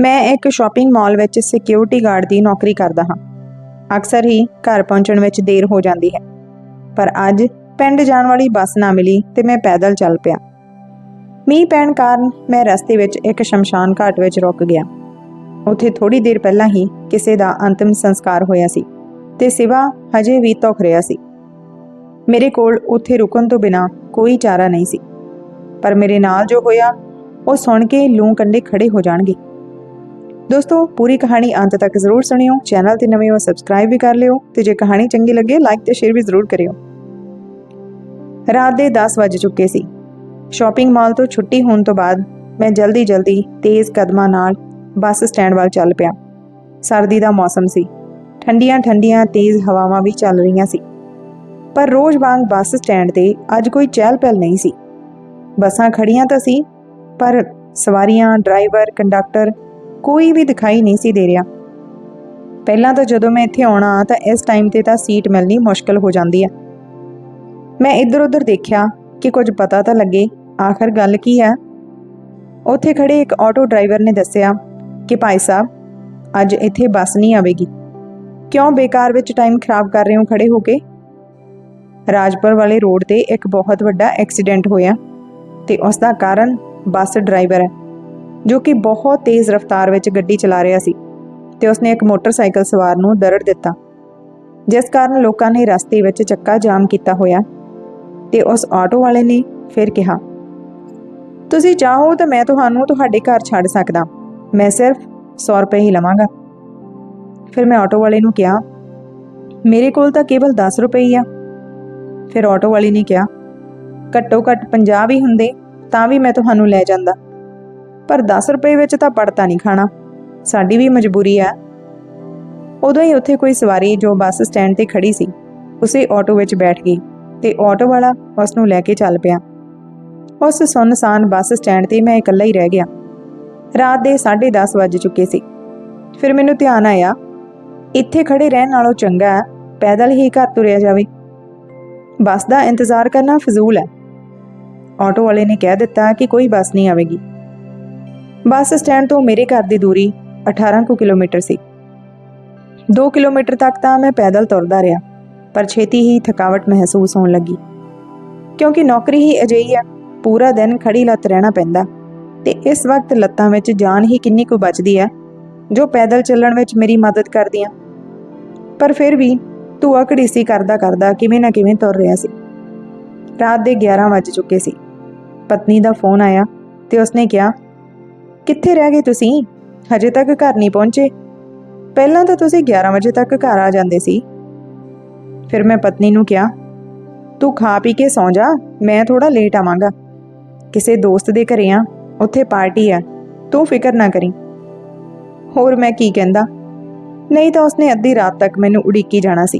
ਮੈਂ ਇੱਕ shopping mall ਵਿੱਚ ਸਿਕਿਉਰਿਟੀ ਗਾਰਡ ਦੀ ਨੌਕਰੀ ਕਰਦਾ ਹਾਂ। ਅਕਸਰ ਹੀ ਘਰ ਪਹੁੰਚਣ ਵਿੱਚ ਦੇਰ ਹੋ ਜਾਂਦੀ ਹੈ। ਪਰ ਅੱਜ ਪਿੰਡ ਜਾਣ ਵਾਲੀ ਬੱਸ ਨਾ ਮਿਲੀ ਤੇ ਮੈਂ ਪੈਦਲ ਚੱਲ ਪਿਆ। ਮੀਂਹ ਪੈਣ ਕਾਰਨ ਮੈਂ ਰਸਤੇ ਵਿੱਚ ਇੱਕ ਸ਼ਮਸ਼ਾਨ ਘਾਟ ਵਿੱਚ ਰੁਕ ਗਿਆ। ਉੱਥੇ ਥੋੜੀ ਦੇਰ ਪਹਿਲਾਂ ਹੀ ਕਿਸੇ ਦਾ ਅੰਤਿਮ ਸੰਸਕਾਰ ਹੋਇਆ ਸੀ ਤੇ ਸਿਵਾ ਹਜੇ ਵੀ ਧੁਖ ਰਿਹਾ ਸੀ। ਮੇਰੇ ਕੋਲ ਉੱਥੇ ਰੁਕਣ ਤੋਂ ਬਿਨਾ ਕੋਈ ਚਾਰਾ ਨਹੀਂ ਸੀ। ਪਰ ਮੇਰੇ ਨਾਲ ਜੋ ਹੋਇਆ, ਉਹ ਸੁਣ ਕੇ ਲੂੰ ਕੰਡੇ ਖੜੇ ਹੋ ਜਾਣਗੇ। ਦੋਸਤੋ, ਪੂਰੀ ਕਹਾਣੀ ਅੰਤ ਤੱਕ ਜ਼ਰੂਰ ਸੁਣਿਓ। ਚੈਨਲ ਤੇ ਨਵੇਂ ਹੋ ਸਬਸਕ੍ਰਾਈਬ ਵੀ ਕਰ ਲਿਓ ਤੇ ਜੇ ਕਹਾਣੀ ਚੰਗੀ ਲੱਗੇ ਲਾਈਕ ਤੇ ਸ਼ੇਅਰ ਵੀ ਜ਼ਰੂਰ ਕਰਿਓ। ਰਾਤ ਦੇ 10 ਵਜ ਚੁੱਕੇ ਸੀ। ਸ਼ਾਪਿੰਗ ਮਾਲ ਤੋਂ ਛੁੱਟੀ ਹੋਣ ਤੋਂ ਬਾਅਦ ਮੈਂ ਜਲਦੀ ਜਲਦੀ ਤੇਜ਼ ਕਦਮਾਂ ਨਾਲ ਬੱਸ ਸਟੈਂਡ ਵੱਲ ਚੱਲ ਪਿਆ। ਸਰਦੀ ਦਾ ਮੌਸਮ ਸੀ। ਠੰਡੀਆਂ ਠੰਡੀਆਂ ਤੇਜ਼ ਹਵਾਵਾਂ ਵੀ ਚੱਲ ਰਹੀਆਂ ਸੀ। ਪਰ ਰੋਜ਼ ਵਾਂਗ ਬੱਸ ਸਟੈਂਡ ਤੇ ਅੱਜ ਕੋਈ ਚਹਿਲ ਪਹਿਲ ਨਹੀਂ ਸੀ। ਬੱਸਾਂ ਖੜੀਆਂ ਤਾਂ ਸੀ, ਪਰ ਸਵਾਰੀਆਂ, ਡਰਾਈਵਰ, ਕੰਡਕਟਰ ਕੋਈ ਵੀ ਦਿਖਾਈ ਨਹੀਂ ਸੀ ਦੇ ਰਿਹਾ। ਪਹਿਲਾਂ ਤਾਂ ਜਦੋਂ ਮੈਂ ਇੱਥੇ ਆਉਣਾ, ਤਾਂ ਇਸ ਟਾਈਮ ਤੇ ਤਾਂ ਸੀਟ ਮਿਲਣੀ ਮੁਸ਼ਕਲ ਹੋ ਜਾਂਦੀ ਹੈ ਮੈਂ ਇੱਧਰ ਉੱਧਰ ਦੇਖਿਆ ਕਿ ਕੁਝ ਪਤਾ ਤਾਂ ਲੱਗੇ, ਆਖਰ ਗੱਲ ਕੀ ਹੈ ਉੱਥੇ ਖੜੇ ਇੱਕ ਆਟੋ ਡਰਾਈਵਰ ਨੇ ਦੱਸਿਆ ਕਿ ਭਾਈ ਸਾਹਿਬ, ਅੱਜ ਇੱਥੇ ਬੱਸ ਨਹੀਂ ਆਵੇਗੀ। ਕਿਉਂ ਬੇਕਾਰ ਵਿੱਚ ਟਾਈਮ ਖਰਾਬ ਕਰ ਰਹੇ ਹੋ ਖੜੇ ਹੋ ਕੇ? ਰਾਜਪੁਰ ਵਾਲੇ ਰੋਡ ਤੇ ਇੱਕ ਬਹੁਤ ਵੱਡਾ ਐਕਸੀਡੈਂਟ ਹੋਇਆ ਤੇ ਉਸ ਦਾ ਕਾਰਨ ਬੱਸ ਡਰਾਈਵਰ ਹੈ। ਜੋ ਕਿ ਬਹੁਤ ਤੇਜ਼ ਰਫ਼ਤਾਰ ਵਿੱਚ ਗੱਡੀ ਚਲਾ ਰਿਹਾ ਸੀ ਤੇ ਉਸਨੇ ਇੱਕ ਮੋਟਰਸਾਈਕਲ ਸਵਾਰ ਨੂੰ ਦਰੜ ਦਿੱਤਾ, ਜਿਸ ਕਾਰਨ ਲੋਕਾਂ ਨੇ ਰਸਤੇ ਵਿੱਚ ਚੱਕਾ ਜਾਮ ਕੀਤਾ ਹੋਇਆ ਤੇ ਉਸ ਆਟੋ ਵਾਲੇ ਨੇ ਫਿਰ ਕਿਹਾ, ਤੁਸੀਂ ਚਾਹੋ ਤਾਂ ਮੈਂ ਤੁਹਾਨੂੰ ਤੁਹਾਡੇ ਘਰ ਛੱਡ ਸਕਦਾ, ਮੈਂ ਸਿਰਫ 100 ਰੁਪਏ ਹੀ ਲਵਾਂਗਾ। ਫਿਰ ਮੈਂ ਆਟੋ ਵਾਲੇ ਨੂੰ ਕਿਹਾ, ਮੇਰੇ ਕੋਲ ਤਾਂ ਕੇਵਲ 10 ਰੁਪਏ ਹੀ ਆ। ਫਿਰ ਆਟੋ ਵਾਲੀ ਨੇ ਕਿਹਾ, ਘੱਟੋ ਘੱਟ 50 ਵੀ ਹੁੰਦੇ, ਤਾਂ ਵੀ ਮੈਂ ਤੁਹਾਨੂੰ ਲੈ ਜਾਂਦਾ। ਪਰ 10 ਰੁਪਏ ਵਿੱਚ ਤਾਂ ਪੜਤਾ ਨਹੀਂ ਖਾਣਾ। ਸਾਡੀ ਵੀ ਮਜਬੂਰੀ ਆ ਉਦੋਂ ਹੀ ਉੱਥੇ ਕੋਈ ਸਵਾਰੀ ਜੋ ਬੱਸ ਸਟੈਂਡ ਤੇ ਖੜੀ ਸੀ, ਉਸੇ ਆਟੋ ਵਿੱਚ ਬੈਠ ਗਈ ਤੇ ਆਟੋ ਵਾਲਾ ਉਸ ਨੂੰ ਲੈ ਕੇ ਚੱਲ ਪਿਆ। ਉਸ ਸੁੰਨਸਾਨ ਬੱਸ ਸਟੈਂਡ ਤੇ ਮੈਂ ਇਕੱਲਾ ਹੀ ਰਹਿ ਗਿਆ। ਰਾਤ ਦੇ 10:30 ਵੱਜ ਚੁੱਕੇ ਸੀ। ਫਿਰ ਮੈਨੂੰ ਧਿਆਨ ਆਇਆ, ਇੱਥੇ ਖੜੇ ਰਹਿਣ ਨਾਲੋਂ ਚੰਗਾ ਹੈ, ਪੈਦਲ ਹੀ ਘਰ ਤੁਰਿਆ ਜਾਵੇ। ਬੱਸ ਦਾ ਇੰਤਜ਼ਾਰ ਕਰਨਾ ਫਜ਼ੂਲ ਹੈ। ਆਟੋ ਵਾਲੇ ਨੇ ਕਹਿ ਦਿੱਤਾ ਕਿ ਕੋਈ ਬੱਸ ਨਹੀਂ ਆਵੇਗੀ। ਬੱਸ ਸਟੈਂਡ ਤੋਂ ਮੇਰੇ ਘਰ ਦੀ ਦੂਰੀ 18 ਕੁ ਕਿਲੋਮੀਟਰ ਸੀ। 2 ਕਿਲੋਮੀਟਰ ਤੱਕ ਤਾਂ ਮੈਂ ਪੈਦਲ ਤੁਰਦਾ ਰਿਹਾ, ਪਰ ਛੇਤੀ ਹੀ ਥਕਾਵਟ ਮਹਿਸੂਸ ਹੋਣ ਲੱਗੀ। ਕਿਉਂਕਿ ਨੌਕਰੀ ਹੀ ਅਜਿਹੀ ਆ ਪੂਰਾ ਦਿਨ ਖੜੀ ਲੱਤ ਰਹਿਣਾ ਪੈਂਦਾ, ਤੇ ਇਸ ਵਕਤ ਲੱਤਾਂ ਵਿੱਚ ਜਾਨ ਹੀ ਕਿੰਨੀ ਕੁ ਬਚਦੀ ਹੈ, ਜੋ ਪੈਦਲ ਚੱਲਣ ਵਿੱਚ ਮੇਰੀ ਮਦਦ ਕਰਦੀਆਂ ਪਰ ਫਿਰ ਵੀ ਧੂਆ ਘੜੀਸੀ ਕਰਦਾ ਕਰਦਾ ਕਿਵੇਂ ਨਾ ਕਿਵੇਂ ਤੁਰ ਰਿਹਾ ਸੀ। ਰਾਤ ਦੇ 11 ਵੱਜ ਚੁੱਕੇ ਸੀ। ਪਤਨੀ ਦਾ ਫੋਨ ਆਇਆ ਤੇ ਉਸਨੇ ਕਿਹਾ ਕਿੱਥੇ ਰਹਿ ਗਏ ਤੁਸੀਂ? ਹਜੇ ਤੱਕ ਘਰ ਨਹੀਂ ਪਹੁੰਚੇ। ਪਹਿਲਾਂ ਤਾਂ ਤੁਸੀਂ 11 ਵਜੇ ਤੱਕ ਘਰ ਆ ਜਾਂਦੇ ਸੀ। ਫਿਰ ਮੈਂ ਪਤਨੀ ਨੂੰ ਕਿਹਾ, ਤੂੰ ਖਾ ਪੀ ਕੇ ਸੌਂ ਜਾ, ਮੈਂ ਥੋੜਾ ਲੇਟ ਆਵਾਂਗਾ। ਕਿਸੇ ਦੋਸਤ ਦੇ ਘਰੇ ਆ, ਉੱਥੇ ਪਾਰਟੀ ਆ, ਤੂੰ ਫਿਕਰ ਨਾ ਕਰੀ। ਹੋਰ ਮੈਂ ਕੀ ਕਹਿੰਦਾ? ਨਹੀਂ ਤਾਂ ਉਸਨੇ ਅੱਧੀ ਰਾਤ ਤੱਕ ਮੈਨੂੰ ਉਡੀਕੀ ਜਾਣਾ ਸੀ।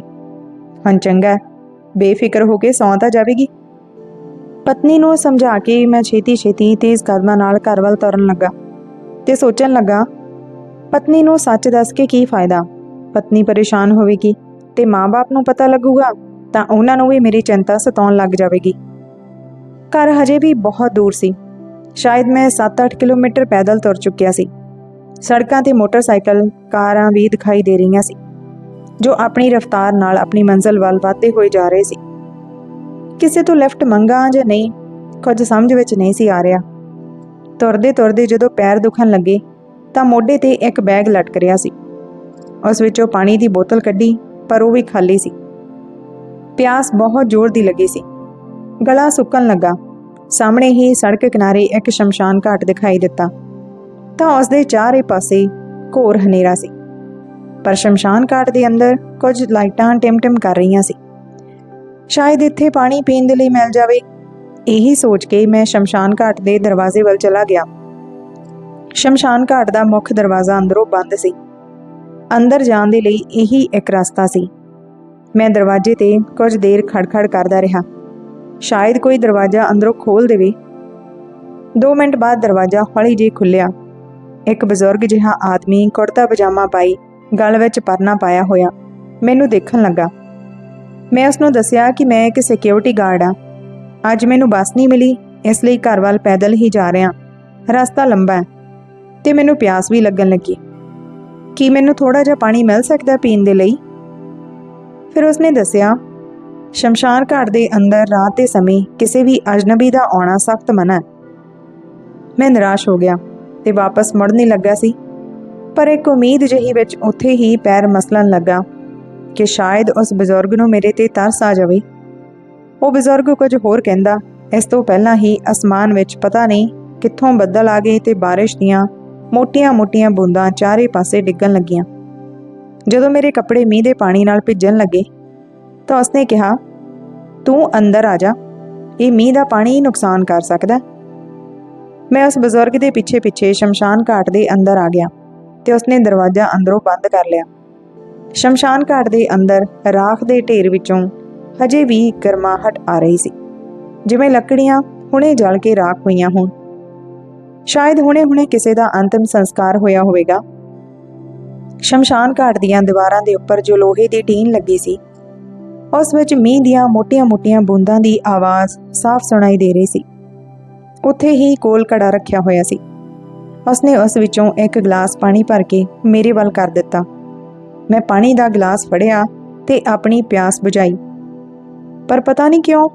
ਹੁਣ ਚੰਗਾ। ਬੇਫਿਕਰ ਹੋ ਕੇ ਸੌਂ ਤਾਂ ਜਾਵੇਗੀ। ਪਤਨੀ ਨੂੰ ਸਮਝਾ ਕੇ ਮੈਂ ਛੇਤੀ ਛੇਤੀ ਤੇਜ਼ ਕਦਮਾਂ ਨਾਲ ਘਰ ਵੱਲ ਤੁਰਨ ਲੱਗਾ। ਤੇ ਸੋਚਣ ਲੱਗਾ, ਪਤਨੀ ਨੂੰ ਸੱਚ ਦੱਸ ਕੇ ਕੀ ਫਾਇਦਾ? ਪਤਨੀ ਪਰੇਸ਼ਾਨ ਹੋਵੇਗੀ ਤੇ ਮਾਂ-ਬਾਪ ਨੂੰ ਪਤਾ ਲੱਗੂਗਾ ਤਾਂ ਉਹਨਾਂ ਨੂੰ ਵੀ ਮੇਰੀ ਚਿੰਤਾ ਸਤਾਉਣ ਲੱਗ ਜਾਵੇਗੀ। ਘਰ ਹਜੇ ਵੀ ਬਹੁਤ ਦੂਰ ਸੀ। ਸ਼ਾਇਦ ਮੈਂ 7-8 ਕਿਲੋਮੀਟਰ ਪੈਦਲ ਤੁਰ ਚੁੱਕਿਆ ਸੀ। ਸੜਕਾਂ ਤੇ ਮੋਟਰਸਾਈਕਲ, ਕਾਰਾਂ ਵੀ ਦਿਖਾਈ ਦੇ ਰਹੀਆਂ ਸੀ, ਜੋ ਆਪਣੀ ਰਫ਼ਤਾਰ ਨਾਲ ਆਪਣੀ ਮੰਜ਼ਿਲ ਵੱਲ ਵਧਦੇ ਹੋਏ ਜਾ ਰਹੇ ਸੀ। ਕਿਸੇ ਤੋਂ ਲਿਫਟ ਮੰਗਾ ਜਾਂ ਨਹੀਂ, ਕੁਝ ਸਮਝ ਵਿੱਚ ਨਹੀਂ ਸੀ ਆ ਰਿਹਾ। ਤੁਰਦੇ ਤੁਰਦੇ ਜਦੋਂ ਪੈਰ ਦੁਖਣ ਲੱਗੇ ਤਾਂ ਮੋਢੇ ਤੇ ਇੱਕ ਬੈਗ ਲਟਕ ਰਿਹਾ ਸੀ। ਉਸ ਵਿੱਚੋਂ ਪਾਣੀ ਦੀ ਬੋਤਲ ਕੱਢੀ, ਪਰ ਉਹ ਵੀ ਖਾਲੀ ਸੀ। ਪਿਆਸ ਬਹੁਤ ਜ਼ੋਰ ਦੀ ਲੱਗੀ ਸੀ। ਗਲਾ ਸੁੱਕਣ ਲੱਗਾ। ਸਾਹਮਣੇ ਹੀ ਸੜਕ ਕਿਨਾਰੇ ਇੱਕ ਸ਼ਮਸ਼ਾਨ ਘਾਟ ਦਿਖਾਈ ਦਿੱਤਾ। ਤਾਂ ਉਸ ਦੇ ਚਾਰੇ ਪਾਸੇ ਘੋਰ ਹਨੇਰਾ ਸੀ। ਪਰ ਸ਼ਮਸ਼ਾਨ ਘਾਟ ਦੇ ਅੰਦਰ ਕੁਝ ਲਾਈਟਾਂ ਟਿਮਟਿਮ ਕਰ ਰਹੀਆਂ ਸੀ। ਸ਼ਾਇਦ ਇੱਥੇ ਪਾਣੀ ਪੀਣ ਦੇ ਲਈ ਮਿਲ ਜਾਵੇ। ਇਹੀ ਸੋਚ ਕੇ ਮੈਂ ਸ਼ਮਸ਼ਾਨ ਘਾਟ ਦੇ ਦਰਵਾਜ਼ੇ ਵੱਲ ਚਲਾ ਗਿਆ। ਸ਼ਮਸ਼ਾਨ ਘਾਟ ਦਾ ਮੁੱਖ ਦਰਵਾਜ਼ਾ ਅੰਦਰੋਂ ਬੰਦ ਸੀ। ਅੰਦਰ ਜਾਣ ਦੇ ਲਈ ਇਹੀ ਇੱਕ ਰਸਤਾ ਸੀ। ਮੈਂ ਦਰਵਾਜ਼ੇ ਤੇ ਕੁਝ ਦੇਰ ਖੜਖੜ ਕਰਦਾ ਰਿਹਾ। ਸ਼ਾਇਦ ਕੋਈ ਦਰਵਾਜ਼ਾ ਅੰਦਰੋਂ ਖੋਲ ਦੇਵੇ। 2 ਮਿੰਟ ਬਾਅਦ ਦਰਵਾਜ਼ਾ ਹੌਲੀ ਜਿਹੀ ਖੁੱਲਿਆ ਇੱਕ ਬਜ਼ੁਰਗ ਜਿਹਾ ਆਦਮੀ ਕੁੜਤਾ ਪਜਾਮਾ ਪਾਈ ਗਲ ਵਿੱਚ ਪਰਨਾ ਪਾਇਆ ਹੋਇਆ ਮੈਨੂੰ ਦੇਖਣ ਲੱਗਾ। ਮੈਂ ਉਸ ਨੂੰ ਦੱਸਿਆ ਕਿ ਮੈਂ ਇੱਕ ਸਿਕਿਉਰਿਟੀ ਗਾਰਡ ਆ ਅੱਜ ਮੈਨੂੰ ਬੱਸ ਨਹੀਂ ਮਿਲੀ, ਇਸ ਲਈ ਘਰ ਵੱਲ ਪੈਦਲ ਹੀ ਜਾ ਰਿਹਾ। ਰਸਤਾ ਲੰਬਾ ਹੈ ਤੇ ਮੈਨੂੰ ਪਿਆਸ ਵੀ ਲੱਗਣ ਲੱਗੀ। ਕੀ ਮੈਨੂੰ ਥੋੜਾ ਜਿਹਾ ਪਾਣੀ ਮਿਲ ਸਕਦਾ ਪੀਣ ਦੇ ਲਈ? ਫਿਰ ਉਸਨੇ ਦੱਸਿਆ, ਸ਼ਮਸ਼ਾਨ ਘਾਟ ਦੇ ਅੰਦਰ ਰਾਤ ਦੇ ਸਮੇਂ ਕਿਸੇ ਵੀ ਅਜਨਬੀ ਦਾ ਆਉਣਾ ਸਖਤ ਮਨਾ ਹੈ। ਮੈਂ ਨਿਰਾਸ਼ ਹੋ ਗਿਆ ਤੇ ਵਾਪਸ ਮੁੜ ਨਹੀਂ ਲੱਗਾ ਸੀ। ਪਰ ਇੱਕ ਉਮੀਦ ਜਿਹੀ ਵਿੱਚ ਉੱਥੇ ਹੀ ਪੈਰ ਮਸਲਣ ਲੱਗਾ ਕਿ ਸ਼ਾਇਦ ਉਸ ਬਜ਼ੁਰਗ ਨੂੰ ਮੇਰੇ ਤੇ ਤਰਸ ਆ ਜਾਵੇ। ਉਹ ਬਜ਼ੁਰਗ ਕੁਝ ਹੋਰ ਕਹਿੰਦਾ, ਇਸ ਤੋਂ ਪਹਿਲਾਂ ਹੀ ਅਸਮਾਨ ਵਿੱਚ ਪਤਾ ਨਹੀਂ ਕਿੱਥੋਂ ਬੱਦਲ ਆ ਗਏ ਤੇ ਬਾਰਿਸ਼ ਦੀਆਂ ਮੋਟੀਆਂ-ਮੋਟੀਆਂ ਬੂੰਦਾਂ ਚਾਰੇ ਪਾਸੇ ਡਿੱਗਣ ਲੱਗੀਆਂ। ਜਦੋਂ ਮੇਰੇ ਕੱਪੜੇ ਮੀਂਹ ਦੇ ਪਾਣੀ ਨਾਲ ਭਿੱਜਣ ਲੱਗੇ ਤਾਂ ਉਸਨੇ ਕਿਹਾ, ਤੂੰ ਅੰਦਰ ਆ ਜਾ, ਇਹ ਮੀਂਹ ਦਾ ਪਾਣੀ ਹੀ ਨੁਕਸਾਨ ਕਰ ਸਕਦਾ ਮੈਂ ਉਸ ਬਜ਼ੁਰਗ ਦੇ ਪਿੱਛੇ-ਪਿੱਛੇ ਸ਼ਮਸ਼ਾਨ ਘਾਟ ਦੇ ਅੰਦਰ ਆ ਗਿਆ ਤੇ ਉਸਨੇ ਦਰਵਾਜ਼ਾ ਅੰਦਰੋਂ ਬੰਦ ਕਰ ਲਿਆ। ਸ਼ਮਸ਼ਾਨ ਘਾਟ ਦੇ ਅੰਦਰ ਰਾਖ ਦੇ ਢੇਰ ਵਿੱਚੋਂ ਹਜੇ ਵੀ ਗਰਮਾਹਟ ਆ ਰਹੀ ਸੀ। ਜਿਵੇਂ ਲੱਕੜੀਆਂ ਹੁਣੇ ਜਲ ਕੇ ਰਾਖ ਹੋਈਆਂ ਹੋਣ। ਸ਼ਾਇਦ ਹੁਣੇ-ਹੁਣੇ ਕਿਸੇ ਦਾ ਅੰਤਿਮ ਸੰਸਕਾਰ ਹੋਇਆ ਹੋਵੇਗਾ। ਸ਼ਮਸ਼ਾਨ ਘਾਟ ਦੀਆਂ ਦੀਵਾਰਾਂ ਦੇ ਉੱਪਰ ਜੋ ਲੋਹੇ ਦੀ ਟੀਨ ਲੱਗੀ ਸੀ, ਉਸ ਵਿੱਚ ਮੀਂਹ ਦੀਆਂ ਮੋਟੀਆਂ-ਮੋਟੀਆਂ ਬੂੰਦਾਂ ਦੀ ਆਵਾਜ਼ ਸਾਫ਼ ਸੁਣਾਈ ਦੇ ਰਹੀ ਸੀ। ਉੱਥੇ ਹੀ ਕੋਲ ਕੜਾ ਰੱਖਿਆ ਹੋਇਆ ਸੀ। ਉਸਨੇ ਉਸ ਵਿੱਚੋਂ ਇੱਕ ਗਲਾਸ ਪਾਣੀ ਭਰ ਕੇ ਮੇਰੇ ਵੱਲ ਕਰ ਦਿੱਤਾ। ਮੈਂ ਪਾਣੀ ਦਾ ਗਲਾਸ ਫੜਿਆ ਤੇ ਆਪਣੀ ਪਿਆਸ ਬੁਝਾਈ। ਪਰ ਪਤਾ ਨਹੀਂ ਕਿਉਂ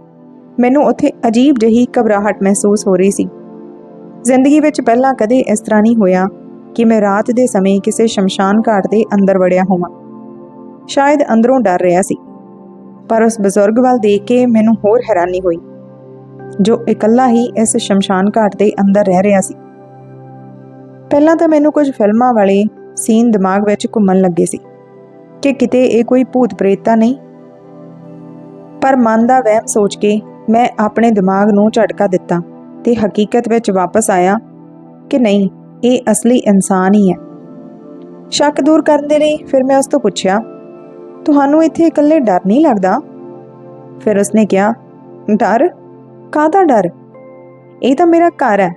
ਮੈਨੂੰ ਉੱਥੇ ਅਜੀਬ ਜਿਹੀ ਘਬਰਾਹਟ ਮਹਿਸੂਸ ਹੋ ਰਹੀ ਸੀ। ਜ਼ਿੰਦਗੀ ਵਿੱਚ ਪਹਿਲਾਂ ਕਦੇ ਇਸ ਤਰ੍ਹਾਂ ਨਹੀਂ ਹੋਇਆ ਕਿ ਮੈਂ ਰਾਤ ਦੇ ਸਮੇਂ ਕਿਸੇ ਸ਼ਮਸ਼ਾਨ ਘਾਟ ਦੇ ਅੰਦਰ ਵੜਿਆ ਹੋਵਾਂ। ਸ਼ਾਇਦ ਅੰਦਰੋਂ ਡਰ ਰਿਹਾ ਸੀ, ਪਰ ਉਸ ਬਜ਼ੁਰਗ ਵੱਲ ਦੇਖ ਕੇ ਮੈਨੂੰ ਹੋਰ ਹੈਰਾਨੀ ਹੋਈ, ਜੋ ਇਕੱਲਾ ਹੀ ਇਸ ਸ਼ਮਸ਼ਾਨ ਘਾਟ ਦੇ ਅੰਦਰ ਰਹਿ ਰਿਹਾ ਸੀ। ਪਹਿਲਾਂ ਤਾਂ ਮੈਨੂੰ ਕੁਝ ਫਿਲਮਾਂ ਵਾਲੇ ਸੀਨ ਦਿਮਾਗ ਵਿੱਚ ਘੁੰਮਣ ਲੱਗੇ ਸੀ ਕਿ ਕਿਤੇ ਇਹ ਕੋਈ ਭੂਤ ਪ੍ਰੇਤ ਤਾਂ ਨਹੀਂ ਪਰ ਮਨ ਦਾ ਵਹਿਮ ਸੋਚ ਕੇ ਮੈਂ ਆਪਣੇ ਦਿਮਾਗ ਨੂੰ ਝਟਕਾ ਦਿੱਤਾ ਤੇ ਹਕੀਕਤ ਵਿੱਚ ਵਾਪਸ ਆਇਆ ਕਿ ਨਹੀਂ, ਇਹ ਅਸਲੀ ਇਨਸਾਨ ਹੀ ਹੈ। ਸ਼ੱਕ ਦੂਰ ਕਰਨ ਦੇ ਲਈ ਫਿਰ ਮੈਂ ਉਸ ਤੋਂ ਪੁੱਛਿਆ, ਤੁਹਾਨੂੰ ਇੱਥੇ ਇਕੱਲੇ ਡਰ ਨਹੀਂ ਲੱਗਦਾ? ਫਿਰ ਉਸਨੇ ਕਿਹਾ, ਡਰ? ਕਾਹਦਾ ਡਰ? ਇਹ ਤਾਂ ਮੇਰਾ ਘਰ ਹੈ।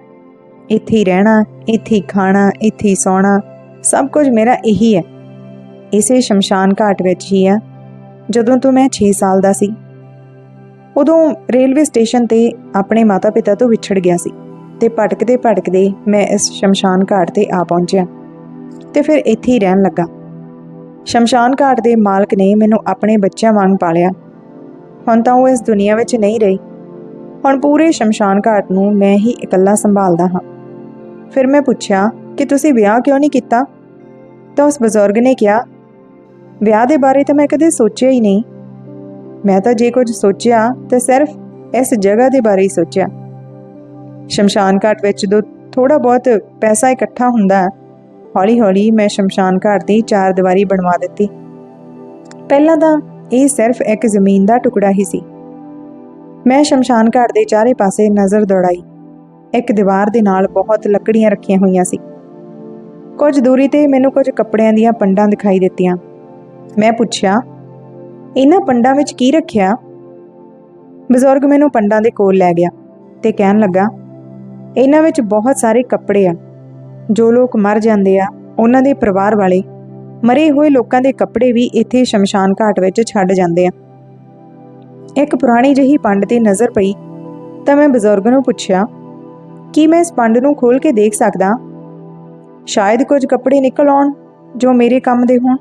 ਇੱਥੇ ਹੀ ਰਹਿਣਾ, ਇੱਥੇ ਹੀ ਖਾਣਾ, ਇੱਥੇ ਹੀ ਸੌਣਾ, ਸਭ ਕੁਝ ਮੇਰਾ ਇਹੀ ਹੈ। ਇਸੇ ਸ਼ਮਸ਼ਾਨ ਘਾਟ ਵਿੱਚ ਹੀ ਹੈ, ਜਦੋਂ ਤੋਂ ਮੈਂ 6 ਸਾਲ ਦਾ ਸੀ। ਉਦੋਂ ਰੇਲਵੇ ਸਟੇਸ਼ਨ ਤੇ ਆਪਣੇ ਮਾਤਾ-ਪਿਤਾ ਤੋਂ ਵਿਛੜ ਗਿਆ ਸੀ ਤੇ ਭਟਕਦੇ ਭਟਕਦੇ ਮੈਂ ਇਸ ਸ਼ਮਸ਼ਾਨ ਘਾਟ ਤੇ ਆ ਪਹੁੰਚਿਆ ਤੇ ਫਿਰ ਇੱਥੇ ਹੀ ਰਹਿਣ ਲੱਗਾ। ਸ਼ਮਸ਼ਾਨ ਘਾਟ ਦੇ ਮਾਲਕ ਨੇ ਮੈਨੂੰ ਆਪਣੇ ਬੱਚਿਆਂ ਵਾਂਗ ਪਾਲਿਆ। ਹੁਣ ਤਾਂ ਉਹ ਇਸ ਦੁਨੀਆ ਵਿੱਚ ਨਹੀਂ ਰਹੀ। ਹੁਣ ਪੂਰੇ ਸ਼ਮਸ਼ਾਨ ਘਾਟ ਨੂੰ ਮੈਂ ਹੀ ਇਕੱਲਾ ਸੰਭਾਲਦਾ ਹਾਂ। ਫਿਰ ਮੈਂ ਪੁੱਛਿਆ, ਕਿ ਤੁਸੀਂ ਵਿਆਹ ਕਿਉਂ ਨਹੀਂ ਕੀਤਾ? ਤਾਂ ਉਸ ਬਜ਼ੁਰਗ ਨੇ ਕਿਹਾ, ਵਿਆਹ ਦੇ ਬਾਰੇ ਤਾਂ ਮੈਂ ਕਦੇ ਸੋਚਿਆ ਹੀ ਨਹੀਂ। ਮੈਂ ਤਾਂ ਜੇ ਕੁਝ ਸੋਚਿਆ ਤਾਂ ਸਿਰਫ ਇਸ ਜਗ੍ਹਾ ਦੇ ਬਾਰੇ ਹੀ ਸੋਚਿਆ। ਸ਼ਮਸ਼ਾਨ ਘਾਟ ਵਿੱਚ ਜਦੋਂ ਥੋੜਾ ਬਹੁਤ ਪੈਸਾ ਇਕੱਠਾ ਹੁੰਦਾ, ਹੌਲੀ-ਹੌਲੀ ਮੈਂ ਸ਼ਮਸ਼ਾਨ ਘਾਟ ਦੀ ਚਾਰ ਦੀਵਾਰੀ ਬਣਵਾ ਦਿੱਤੀ। ਪਹਿਲਾਂ ਤਾਂ ਇਹ ਸਿਰਫ ਇੱਕ ਜ਼ਮੀਨ ਦਾ ਟੁਕੜਾ ਹੀ ਸੀ। ਮੈਂ ਸ਼ਮਸ਼ਾਨ ਘਾਟ ਦੇ ਚਾਰੇ ਪਾਸੇ ਨਜ਼ਰ ਦੌੜਾਈ। ਇੱਕ ਦੀਵਾਰ ਦੇ ਨਾਲ ਬਹੁਤ ਲੱਕੜੀਆਂ ਰੱਖੀਆਂ ਹੋਈਆਂ ਸੀ। ਕੁਝ ਦੂਰੀ ਤੇ ਮੈਨੂੰ ਕੁਝ ਕੱਪੜਿਆਂ ਦੀਆਂ ਪੰਡਾਂ ਦਿਖਾਈ ਦਿੱਤੀਆਂ। ਮੈਂ ਪੁੱਛਿਆ ਇਹਨਾਂ ਪੰਡਾਂ ਵਿੱਚ ਕੀ ਰੱਖਿਆ? ਬਜ਼ੁਰਗ ਮੈਨੂੰ ਪੰਡਾਂ ਦੇ ਕੋਲ ਲੈ ਗਿਆ ਤੇ ਕਹਿਣ ਲੱਗਾ, ਇਹਨਾਂ ਵਿੱਚ ਬਹੁਤ ਸਾਰੇ ਕੱਪੜੇ ਆ। ਜੋ ਲੋਕ ਮਰ ਜਾਂਦੇ ਆ, ਉਹਨਾਂ ਦੇ ਪਰਿਵਾਰ ਵਾਲੇ ਮਰੇ ਹੋਏ ਲੋਕਾਂ ਦੇ ਕੱਪੜੇ ਵੀ ਇੱਥੇ ਸ਼ਮਸ਼ਾਨ ਘਾਟ ਵਿੱਚ ਛੱਡ ਜਾਂਦੇ ਆ। ਇੱਕ ਪੁਰਾਣੀ ਜਿਹੀ ਪੰਡ ਤੇ ਨਜ਼ਰ ਪਈ ਤਾਂ ਮੈਂ ਬਜ਼ੁਰਗ ਨੂੰ ਪੁੱਛਿਆ, ਕੀ ਮੈਂ ਇਸ ਪੰਡ ਨੂੰ ਖੋਲ ਕੇ ਦੇਖ ਸਕਦਾ? ਸ਼ਾਇਦ ਕੁਝ ਕੱਪੜੇ ਨਿਕਲ ਆਉਣ ਜੋ ਮੇਰੇ ਕੰਮ ਦੇ ਹੋਣ।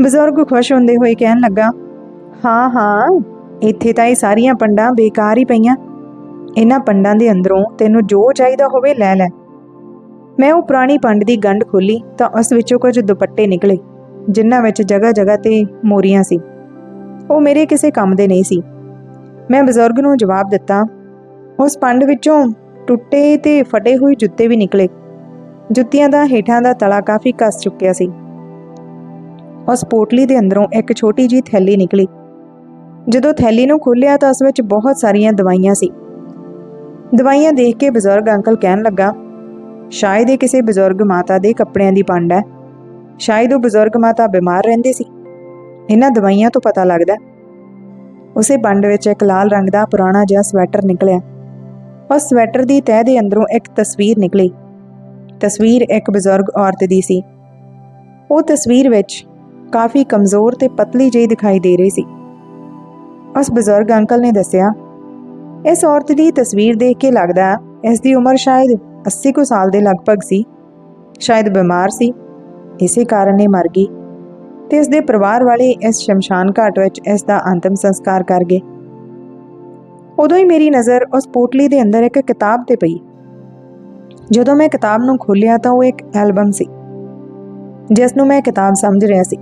ਬਜ਼ੁਰਗ ਖੁਸ਼ ਹੁੰਦੇ ਹੋਏ ਕਹਿਣ ਲੱਗਾ, ਹਾਂ ਹਾਂ, ਇੱਥੇ ਤਾਂ ਇਹ ਸਾਰੀਆਂ ਪੰਡਾਂ ਬੇਕਾਰ ਹੀ ਪਈਆਂ। ਇਹਨਾਂ ਪੰਡਾਂ ਦੇ ਅੰਦਰੋਂ ਤੈਨੂੰ ਜੋ ਚਾਹੀਦਾ ਹੋਵੇ ਲੈ ਲੈ। ਮੈਂ ਉਹ ਪੁਰਾਣੀ ਪੰਡ ਦੀ ਗੰਢ ਖੋਲੀ ਤਾਂ ਉਸ ਵਿੱਚੋਂ ਕੁਝ ਦੁਪੱਟੇ ਨਿਕਲੇ, ਜਿਨ੍ਹਾਂ ਵਿੱਚ ਜਗ੍ਹਾ ਜਗ੍ਹਾ ਤੇ ਮੋਰੀਆਂ ਸੀ। ਉਹ ਮੇਰੇ ਕਿਸੇ ਕੰਮ ਦੇ ਨਹੀਂ ਸੀ। ਮੈਂ ਬਜ਼ੁਰਗ ਨੂੰ ਜਵਾਬ ਦਿੱਤਾ, ਉਸ ਪੰਡ ਵਿੱਚੋਂ ਟੁੱਟੇ ਤੇ ਫਟੇ ਹੋਏ ਜੁੱਤੇ ਵੀ ਨਿਕਲੇ। ਜੁੱਤੀਆਂ ਦਾ ਹੇਠਾਂ ਦਾ ਤਲਾ ਕਾਫੀ ਕੱਸ ਚੁੱਕਿਆ ਸੀ। ਉਸ ਪੋਟਲੀ ਦੇ ਅੰਦਰੋਂ ਇੱਕ ਛੋਟੀ ਜੀ ਥੈਲੀ ਨਿਕਲੀ। ਜਦੋਂ ਥੈਲੀ ਨੂੰ ਖੋਲ੍ਹਿਆ ਤਾਂ ਉਸ ਵਿੱਚ ਬਹੁਤ ਸਾਰੀਆਂ ਦਵਾਈਆਂ ਸੀ। ਦਵਾਈਆਂ ਦੇਖ ਕੇ ਬਜ਼ੁਰਗ ਅੰਕਲ ਕਹਿਣ ਲੱਗਾ, ਸ਼ਾਇਦ ਇਹ ਕਿਸੇ ਬਜ਼ੁਰਗ ਮਾਤਾ ਦੇ ਕੱਪੜਿਆਂ ਦੀ ਪੰਡ ਹੈ। ਸ਼ਾਇਦ ਉਹ ਬਜ਼ੁਰਗ ਮਾਤਾ ਬਿਮਾਰ ਰਹਿੰਦੇ ਸੀ। ਇਹਨਾਂ ਦਵਾਈਆਂ ਤੋਂ ਪਤਾ ਲੱਗਦਾ ਉਸੇ ਪੰਡ ਵਿੱਚ ਇੱਕ ਲਾਲ ਰੰਗ ਦਾ ਪੁਰਾਣਾ ਜਿਹਾ ਸਵੈਟਰ ਨਿਕਲਿਆ। ਉਸ ਸਵੈਟਰ ਦੀ ਤਹਿ ਦੇ ਅੰਦਰੋਂ ਇੱਕ ਤਸਵੀਰ ਨਿਕਲੀ। ਤਸਵੀਰ ਇੱਕ ਬਜ਼ੁਰਗ ਔਰਤ ਦੀ ਸੀ। ਉਹ ਤਸਵੀਰ ਵਿੱਚ ਕਾਫੀ ਕਮਜ਼ੋਰ ਤੇ ਪਤਲੀ ਜਿਹੀ ਦਿਖਾਈ ਦੇ ਰਹੀ ਸੀ। ਉਸ ਬਜ਼ੁਰਗ ਅੰਕਲ ਨੇ ਦੱਸਿਆ, ਇਸ ਔਰਤ ਦੀ ਤਸਵੀਰ ਦੇਖ ਕੇ ਲੱਗਦਾ ਇਸ ਦੀ ਉਮਰ ਸ਼ਾਇਦ 80 ਕੁ ਸਾਲ ਦੇ ਲਗਭਗ ਸੀ, ਸ਼ਾਇਦ ਬਿਮਾਰ ਸੀ, ਇਸੇ ਕਾਰਨ ਇਹ ਮਰ ਗਈ ਤੇ ਇਸ ਦੇ ਪਰਿਵਾਰ ਵਾਲੇ ਇਸ ਸ਼ਮਸ਼ਾਨ ਘਾਟ ਵਿੱਚ ਇਸ ਦਾ ਅੰਤਿਮ ਸੰਸਕਾਰ ਕਰ ਗਏ। ਉਦੋਂ ਹੀ ਮੇਰੀ ਨਜ਼ਰ ਉਸ ਪੋਟਲੀ ਦੇ ਅੰਦਰ ਇੱਕ ਕਿਤਾਬ ਤੇ ਪਈ। ਜਦੋਂ ਮੈਂ ਕਿਤਾਬ ਨੂੰ ਖੋਲ੍ਹਿਆ ਤਾਂ ਉਹ ਇੱਕ ਐਲਬਮ ਸੀ, ਜਿਸ ਨੂੰ ਮੈਂ ਕਿਤਾਬ ਸਮਝ ਰਿਹਾ ਸੀ।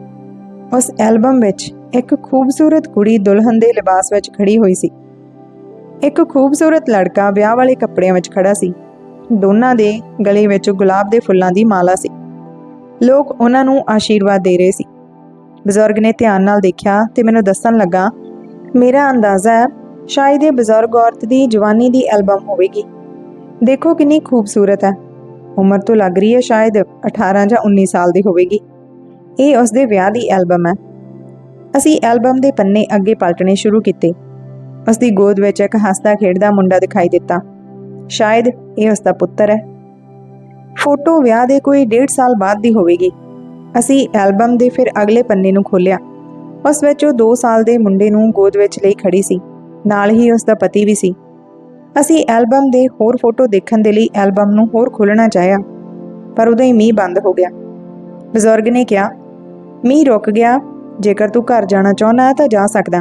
ਉਸ ਐਲਬਮ ਵਿੱਚ ਇੱਕ ਖੂਬਸੂਰਤ ਕੁੜੀ ਦੁਲਹਨ ਦੇ ਲਿਬਾਸ ਵਿੱਚ ਖੜੀ ਹੋਈ ਸੀ। ਇੱਕ ਖੂਬਸੂਰਤ ਲੜਕਾ ਵਿਆਹ ਵਾਲੇ ਕੱਪੜਿਆਂ ਵਿੱਚ ਖੜਾ ਸੀ। ਦੋਨਾਂ ਦੇ ਗਲੇ ਵਿੱਚ ਗੁਲਾਬ ਦੇ ਫੁੱਲਾਂ ਦੀ ਮਾਲਾ ਸੀ। ਲੋਕ ਉਹਨਾਂ ਨੂੰ ਆਸ਼ੀਰਵਾਦ ਦੇ ਰਹੇ ਸੀ। ਬਜ਼ੁਰਗ ਨੇ ਧਿਆਨ ਨਾਲ ਦੇਖਿਆ ਤੇ ਮੈਨੂੰ ਦੱਸਣ ਲੱਗਾ, ਮੇਰਾ ਅੰਦਾਜ਼ਾ ਹੈ, ਸ਼ਾਇਦ ਇਹ ਬਜ਼ੁਰਗ ਔਰਤ ਦੀ ਜਵਾਨੀ ਦੀ ਐਲਬਮ ਹੋਵੇਗੀ। ਦੇਖੋ ਕਿੰਨੀ ਖੂਬਸੂਰਤ ਹੈ। ਉਮਰ ਤੋਂ ਲੱਗ ਰਹੀ ਹੈ ਸ਼ਾਇਦ 18 ਜਾਂ 19 ਸਾਲ ਦੀ ਹੋਵੇਗੀ। ਇਹ ਉਸ ਦੇ ਵਿਆਹ ਦੀ ਐਲਬਮ ਹੈ। ਅਸੀਂ ਐਲਬਮ ਦੇ ਪੰਨੇ ਅੱਗੇ ਪਲਟਣੇ ਸ਼ੁਰੂ ਕੀਤੇ। ਉਸ ਦੀ ਗੋਦ ਵਿੱਚ ਇੱਕ ਹੱਸਦਾ ਖੇਡਦਾ ਮੁੰਡਾ ਦਿਖਾਈ ਦਿੱਤਾ। ਸ਼ਾਇਦ ਇਹ ਉਸ ਦਾ ਪੁੱਤਰ ਹੈ। ਫੋਟੋ ਵਿਆਹ ਦੇ ਕੋਈ 1.5 ਸਾਲ ਬਾਅਦ ਦੀ ਹੋਵੇਗੀ। ਅਸੀਂ ਐਲਬਮ ਦੇ ਫਿਰ ਅਗਲੇ ਪੰਨੇ ਨੂੰ ਖੋਲ੍ਹਿਆ। ਉਸ ਵਿੱਚ ਉਹ 2 ਸਾਲ ਦੇ ਮੁੰਡੇ ਨੂੰ ਗੋਦ ਵਿੱਚ ਲਈ ਖੜੀ ਸੀ। ਨਾਲ ਹੀ ਉਸ ਦਾ ਪਤੀ ਵੀ ਸੀ। ਅਸੀਂ ਐਲਬਮ ਦੇ ਹੋਰ ਫੋਟੋ ਦੇਖਣ ਦੇ ਲਈ ਐਲਬਮ ਨੂੰ ਹੋਰ ਖੋਲ੍ਹਣਾ ਚਾਹਿਆ, ਪਰ ਉਦੋਂ ਹੀ ਮੀਂਹ ਬੰਦ ਹੋ ਗਿਆ। ਬਜ਼ੁਰਗ ਨੇ ਕਿਹਾ ਮੀਂਹ ਰੁਕ ਗਿਆ। ਜੇਕਰ ਤੂੰ ਘਰ ਜਾਣਾ ਚਾਹੁੰਦਾ ਹੈ ਤਾਂ ਜਾ ਸਕਦਾ।